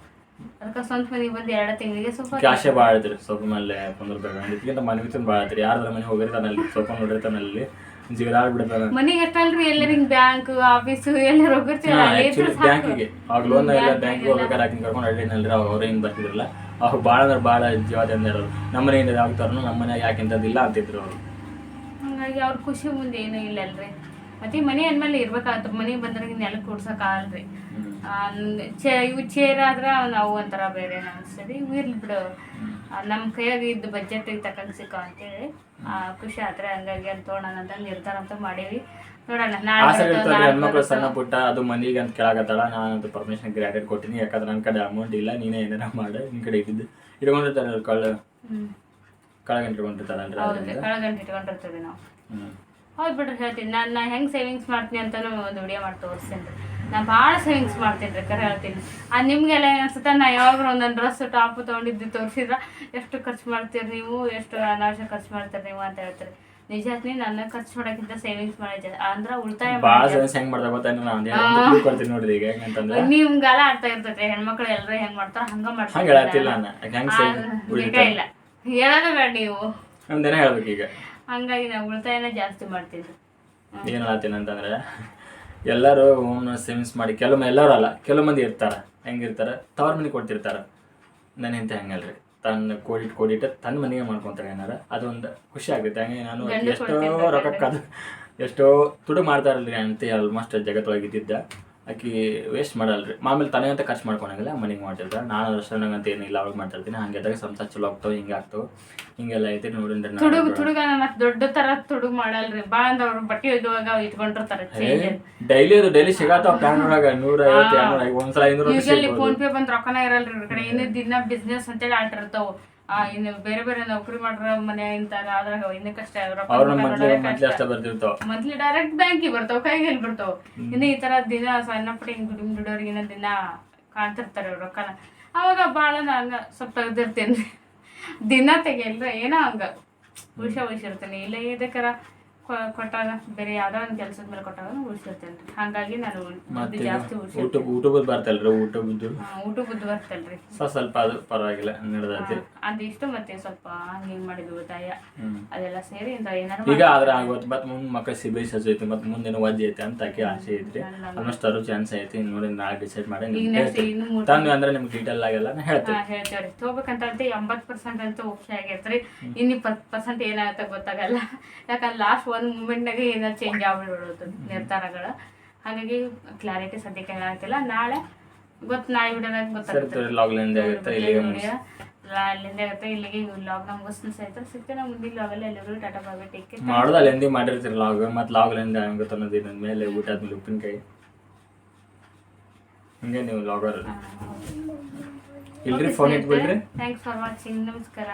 [SPEAKER 2] ಅದಕ್ಕೆ ಸ್ವಂತ ಮನೆಗೆ ಬಂದು ಎರಡು ತಿಂಗಳಿಗೆ ಸ್ವಲ್ಪ
[SPEAKER 1] ಕ್ಯಾಶೇ ಭಾಳ ಐತ್ರಿ ಸ್ವಲ್ಪ ಮೇಲೆ ಕುಂದಿರ್ಬೇಕು ಇದಕ್ಕಿಂತ ಮನೆ ಭಾಳ ಐತ್ರಿ ಯಾರ್ದಾರ ಮನೆ ಹೋಗಿರ್ತಾನಲ್ಲಿ ಸ್ವಲ್ಪ ನೋಡಿರ್ತಾನಲ್ಲಿ ಜಿಗದಾಡ್ ಬಿಡ್ತಾನೆ
[SPEAKER 2] ಮನೆಗೆ ಅಷ್ಟಲ್ರಿ ಎಲ್ಲರ ಹಿಂಗ್ ಬ್ಯಾಂಕ್ ಆಫೀಸ್ ಎಲ್ಲರೂ ಹೋಗಿರ್ತೀವಿ ಅಲ್ಲೇ.
[SPEAKER 1] ಬ್ಯಾಂಕಿಗೆ ಅವಾಗ ಲೋನ್ ಎಲ್ಲ ಬ್ಯಾಂಕ್ ಹೋಗ್ಬೇಕಾದ್ರೆ ಆಕಿನ ಕರ್ಕೊಂಡು ಅಡ್ಡಿನಲ್ರಿ ಅವ್ರು ಅವ್ರು ಹಿಂಗೆ ಬರ್ತಿದ್ರಲ್ಲ? ಅವ್ರು ಭಾಳ ಅಂದ್ರೆ ಭಾಳ ಜೀವದಿಂದ ಇರೋರು ನಮ್ಮ ಮನೆಯಿಂದ ಯಾವ್ತಾರನು ನಮ್ಮ ಮನೆಯಾಗ ಯಾಕಿಂತದಿಲ್ಲ ಅಂತಿದ್ರು ಅವರು.
[SPEAKER 2] ಹಂಗಾಗಿ ಅವ್ರ ಖುಷಿ ಮುಂದೆ ಏನೂ ಇಲ್ಲ ಅಲ್ರಿ ಮತ್ತೆ ಮನೆ ಅಂದ್ಮೇಲೆ ಇರ್ಬೇಕಾಗತ್ತೆ. ಮನೆಗೆ ಬಂದ್ರೆ ನೆಲ ಕೂಡ್ಸಕ್ ಆಗಲ್ರಿ. ಚೇ ಇವು ಚೇರ್ ಆದ್ರೆ ನಾವು ಒಂಥರ ಬೇರೆ ಅನ್ಸ್ತದೆ ಇವು ಇರ್ಲಿ ಬಿಡು. ನಮ್ಮ ಕೈಯಾಗ ಇದ್ದ ಬಜೆಟ್ ತಕೊಂಡ್ ಸಿಕ್ಕ ಅಂತೇಳಿ. ಆ, ಖುಷಿ ಆದ್ರೆ ಹಂಗಾಗಿ ಅಂತ ತೊಗೊಳೋಣ ಅಂತ ನಿರ್ಧಾರ ಅಂತ ಮಾಡೀವಿ. ನೋಡೋಣ ನಾಳೆ.
[SPEAKER 1] ಸಣ್ಣ ಪುಟ್ಟ ಅದು ಮನೆಗೆ ಅಂತ ಕೇಳಾಕತ್ತಾಳ. ನಾನಂತೂ ಪರ್ಮಿಷನ್ ಗ್ರಾಂಟೆಡ್ ಕೊಟ್ಟಿನಿ. ಯಾಕಂದ್ರೆ ನನ್ನ ಕಡೆ ಅಮೌಂಟ್ ಇಲ್ಲ. ನೀನೇ ಏನಾರ ಮಾಡು. ನಿನ್ನ ಕಡೆ ಇಟ್ಟಿದ್ದು ಇಟ್ಕೊಂಡಿರ್ತಾರೆ ಕಳ್ಳ
[SPEAKER 2] ಹ್ಮ್.
[SPEAKER 1] ಕಳಗಂಟು ಇಟ್ಕೊಂಡಿರ್ತಾರಲ್ರಿ
[SPEAKER 2] ಹೌದ್ರಿ
[SPEAKER 1] ಅದರಿಂದ.
[SPEAKER 2] ನಾವು. ಹೌದು ಬಿಡ್ರಿ ಹೇಳ್ತೀನಿ. ನಾನು ನಾ ಹೆಂಗೆ ಸೇವಿಂಗ್ಸ್ ಮಾಡ್ತೀನಿ ಅಂತಲೂ ಒಂದು ವಿಡಿಯೋ ಮಾಡಿ ತೋರಿಸ್ತೀನಿ ರೀ. ನಾನು ಭಾಳ ಸೇವಿಂಗ್ಸ್ ಮಾಡ್ತೀನಿ ರೀ ಕರೆ ಹೇಳ್ತೀನಿ. ಆ ನಿಮಗೆಲ್ಲ ಏನಿಸುತ್ತೆ ಅನ್ಸುತ್ತೆ ನಾ ಯಾವಾಗಲೂ ಒಂದೊಂದು ಡ್ರೆಸ್ ಟಾಪ್ ತೊಗೊಂಡಿದ್ದು ತೋರಿಸಿದ್ರೆ ಎಷ್ಟು ಖರ್ಚು ಮಾಡ್ತೀರಿ ನೀವು? ಎಷ್ಟು ಅನಾವಶ್ಯ ಖರ್ಚು ಮಾಡ್ತೀರಿ ನೀವು ಅಂತ ಹೇಳ್ತೀರಿ. ನಿಜ ನನ್ನ ಖರ್ಚು ಮಾಡೋಕ್ಕಿಂತ ಸೇವಿಂಗ್ಸ್ ಮಾಡಿದ್ದೆ ಅಂದ್ರೆ ಉಳಿತಾಯ
[SPEAKER 1] ನೋಡ್ರಿ ಈಗ
[SPEAKER 2] ನಿಮ್ಗೆಲ್ಲ ಅರ್ಥ ಇರ್ತೈತೆ ಹೆಣ್ಮಕ್ಳು ಎಲ್ಲರೂ ಹೆಂಗ್ ಮಾಡ್ತಾರ ಹಂಗ ಮಾಡ್ತಾರೆ. ಇಲ್ಲ. ಹೇಳೋದು ಬೇಡ ನೀವು.
[SPEAKER 1] ಹೇಳ್ಬೇಕು ಈಗ.
[SPEAKER 2] ಹಂಗಾಗಿ ನಾವು ಉಳಿತಾಯನ ಜಾಸ್ತಿ ಮಾಡ್ತೀವಿ
[SPEAKER 1] ಏನು ಹೇಳ್ತೀನಿ ಅಂತಂದ್ರೆ ಎಲ್ಲರೂ ಹೋಮ್ ಸೇವಿಂಗ್ಸ್ ಮಾಡಿ ಕೆಲವೊಮ್ಮೆ ಎಲ್ಲರೂ ಅಲ್ಲ ಕೆಲವು ಮಂದಿ ಇರ್ತಾರ ಹೆಂಗಿರ್ತಾರ ತವ್ರ ಮನೆ ಕೊಡ್ತಿರ್ತಾರೆ. ನನ್ನ ಹೆಂತ ಹೆಂಗಲ್ರಿ. ತನ್ನ ಕೋಡಿಟ್ ಕೋಡಿಟ್ಟು ತನ್ನ ಮನೆಗೆ ಮಾಡ್ಕೊಂತಾರೆ ಏನಾರ ಅದೊಂದು ಖುಷಿ ಆಗುತ್ತೆ. ಹಂಗೆ ನಾನು ಎಷ್ಟೋ ರೊಕ್ಕ ಎಷ್ಟೋ ತುಡು ಮಾಡ್ತಾರಲ್ರಿ ಅಂತ ಆಲ್ಮೋಸ್ಟ್ ಜಗತ್ತೊಳಗೆ ಇದ್ದಿದ್ದ ಆಕಿ ವೇಸ್ಟ್ ಮಾಡಲ್ರಿ. ಮಾಮೂಲಿ ತನೇ ಅಂತ ಖರ್ಚು ಮಾಡ್ಕೊಳಂಗಿಲ್ಲ ಮನೆಗೆ ಮಾಡ್ತಿರ್ತಾರೆ ನಾನು ರೆಸ್ಟೋರೆಂಟ್ ಅಂತ ಏನಿಲ್ಲ ಅವಾಗ ಮಾಡ್ತಿರ್ತೀನಿ. ಹಂಗೆ ಸಂಸಾರ ಚಲೋ ಆಗ್ತಾವ ಹಿಂಗೆ ಆಗ್ತಾವೆ. ಹಿಂಗೆಲ್ಲ ಐತಿ ನೋಡಿದ್ರೆ
[SPEAKER 2] ತುಡುಗು ತುಡುಗ ಮತ್ತೆ ದೊಡ್ಡ ತರ ತುಡುಗು ಮಾಡಲ್ರಿ. ಬಾ ಅಂದ್ರ ಅವ್ರು ಬಟ್ಟೆ ಒಯ್ದುವಾಗ ಇಟ್ಕೊಂಡಿರ್ತಾರೆ
[SPEAKER 1] ಡೈಲಿ ಅದು ಡೈಲಿ ಸಿಗತ್ತಾವ ಪ್ಯಾನ್ ಒಳಗ. ನೂರ ಐವತ್ತು ಎರಡ್ನೂರ ಒಂದ್ಸಲ ಐನೂರು
[SPEAKER 2] ಯೂಶಲಿ ಫೋನ್ ಪೇ ಬಂದ್ ರೊಕ್ಕನ ಇರಲ್ರಿ ಇವ್ರ ಕಡೆ. ಏನೇ ದಿನ ಬಿಸ್ನೆಸ್ ಅಂತೇಳಿ ಆಟಿರ್ತಾವ ಆ ಇನ್ನು ಬೇರೆ ಬೇರೆ ನೌಕರಿ ಮಾಡ್ರ ಮನೆ ಇಂತಾರ ಆದ್ರ ಇನ್ನು ಕಷ್ಟ
[SPEAKER 1] ಮಂತ್ಲಿ
[SPEAKER 2] ಡೈರೆಕ್ಟ್ ಬ್ಯಾಂಕಿಗೆ ಬರ್ತಾವ ಕೈಗೆ ಎಲ್ಲಿ ಬರ್ತಾವ. ಇನ್ನು ಈ ತರ ದಿನ ಸಣ್ಣ ಪುಟ್ಟ ಹಿಂಗ್ ದುಡಿಮ್ ದುಡೋರ್ಗಿನ ದಿನ ಕಾಣ್ತಿರ್ತಾರೆ ಅವ್ರ ರೊಕ್ಕನ ಅವಾಗ ಭಾಳ ಹಂಗ ಸ್ವಲ್ಪ ಇದಿರ್ತೇನೆ. ದಿನ ತೆಗಿಯಲ್ರಿ ಏನೋ ಹಂಗ. ಹುಷಾ ಹುಷಿರ್ತೇನೆ ಇಲ್ಲ ಇದಕ್ಕರ ಕೊಟ್ಟಾಗ ಬೇರೆ ಯಾವ್ದೋ ಒಂದು ಕೆಲಸದ ಮೇಲೆ ಕೊಟ್ಟಾಗ ಉಳಿಸಿರ್ತೇನೆ ರೀ. ಹಾಗಾಗಿ ನಾನು ದುಡ್ಡು ಜಾಸ್ತಿ
[SPEAKER 1] ಊಟ
[SPEAKER 2] ಉಳಿಸಿರ್ತೀನಿ
[SPEAKER 1] ಬರ್ತಲ್ರಿ ಊಟ ಬುದ್ದು?
[SPEAKER 2] ಊಟ ಬುದ್ದು ಬರ್ತಲ್ರಿ.
[SPEAKER 1] ಸೊ ಸ್ವಲ್ಪ ಅದು ಪರವಾಗಿಲ್ಲ ನಡೆದೈತಿ.
[SPEAKER 2] ಅದಿಷ್ಟು ಮತ್ತೆ ಸ್ವಲ್ಪ ಹಂಗೆ ಹಿಂಗೆ ಮಾಡಿದ್ವಿ ಉಳಿತಾಯ ಅದೆಲ್ಲ ಸೇರಿ ಇಂತ ಏನಾರು
[SPEAKER 1] ಈಗ ಆದ್ರೆ ಆಗೋತ್ ಮತ್ತೆ ಮುಂದ್ ಮಕ್ಕಳ ಸಿ ಬಿ ಎಸ್ ಐತಿ ಮತ್ ಮುಂದಿನ ಐತಿ ಅಂತ ಆಕೆ ಆಸೆ ಐತ್ರಿ. ಆಲ್ಮೋಸ್ಟ್ ಅದ್ರ ಚಾನ್ಸ್ ಐತಿ ನೋಡಿ ನಾಳೆ ಡಿಸೈಡ್ ಮಾಡಿ ತಂದು.
[SPEAKER 2] ಇನ್ನು
[SPEAKER 1] ಅಂದ್ರೆ ನಿಮ್ಗೆ ಡೀಟೇಲ್ ಆಗೆಲ್ಲ ನಾನು ಹೇಳ್ತೀನಿ.
[SPEAKER 2] ಹಾ ಹೇಳ್ತೇವ್ರಿ. ತಗೋಬೇಕಂತ ಅಂತ ಎಂಬತ್ ಪರ್ಸೆಂಟ್ ಅಂತೂ ಓಕೆ ಆಗೈತ್ರಿ. ಇನ್ನು ಇಪ್ಪತ್ತು ಪರ್ಸೆಂಟ್ ಏನಾಗುತ್ತೆ ಗೊತ್ತಾಗಲ್ಲ. ಯಾಕಂದ್ರೆ ಲಾಸ್ಟ್ ಒಂದು ಮೂಮೆಂಟ್ನಾಗ ಏನಾದ್ರು ಚೇಂಜ್ ಆಗ್ಬಿಡೋದು ನಿರ್ಧಾರಗಳು. ಹಾಗಾಗಿ ಕ್ಲಾರಿಟಿ ಸದ್ಯಕ್ಕೆ ಆಗ್ತಿಲ್ಲ ನಾಳೆ ಗೊತ್ತು ನಾಳೆ
[SPEAKER 1] ಸರಿ
[SPEAKER 2] ಗೊತ್ತಾಗುತ್ತೆ ಅಲ್ಲಿಂದ ಆಗುತ್ತೆ ಇಲ್ಲಿಗೆ ಲಾಗ್ ನಮ್ಗೆ ಸಹಿತ ಸಿಗ್ತೇನೆ ಮುಂದಿನ ಲಾಗಲ್ಲಿ ಎಲ್ಲರೂ ಟಾಟಾ ಬಾಬೆ ಟೇಕ್
[SPEAKER 1] ಮಾಡೋದು ಅಲ್ಲಿಂದ ಮಾಡಿರ್ತೀರಿ ಲಾಗ್ ಮತ್ತೆ ಲಾಗ್ಲಿಂದ ಹೆಂಗುತ್ತೆ ಅನ್ನೋದು ಇನ್ನೊಂದು ಮೇಲೆ ಊಟ ಆದ್ಮೇಲೆ ಉಪ್ಪಿನಕಾಯಿ. ಹಿಂಗೆ ನೀವು ಲಾಗರ್ ಇಲ್ರಿ ಫೋನ್ ಇಟ್ಬಿಡ್ರಿ.
[SPEAKER 2] ಥ್ಯಾಂಕ್ಸ್ ಫಾರ್ ವಾಚಿಂಗ್ ನಮಸ್ಕಾರ.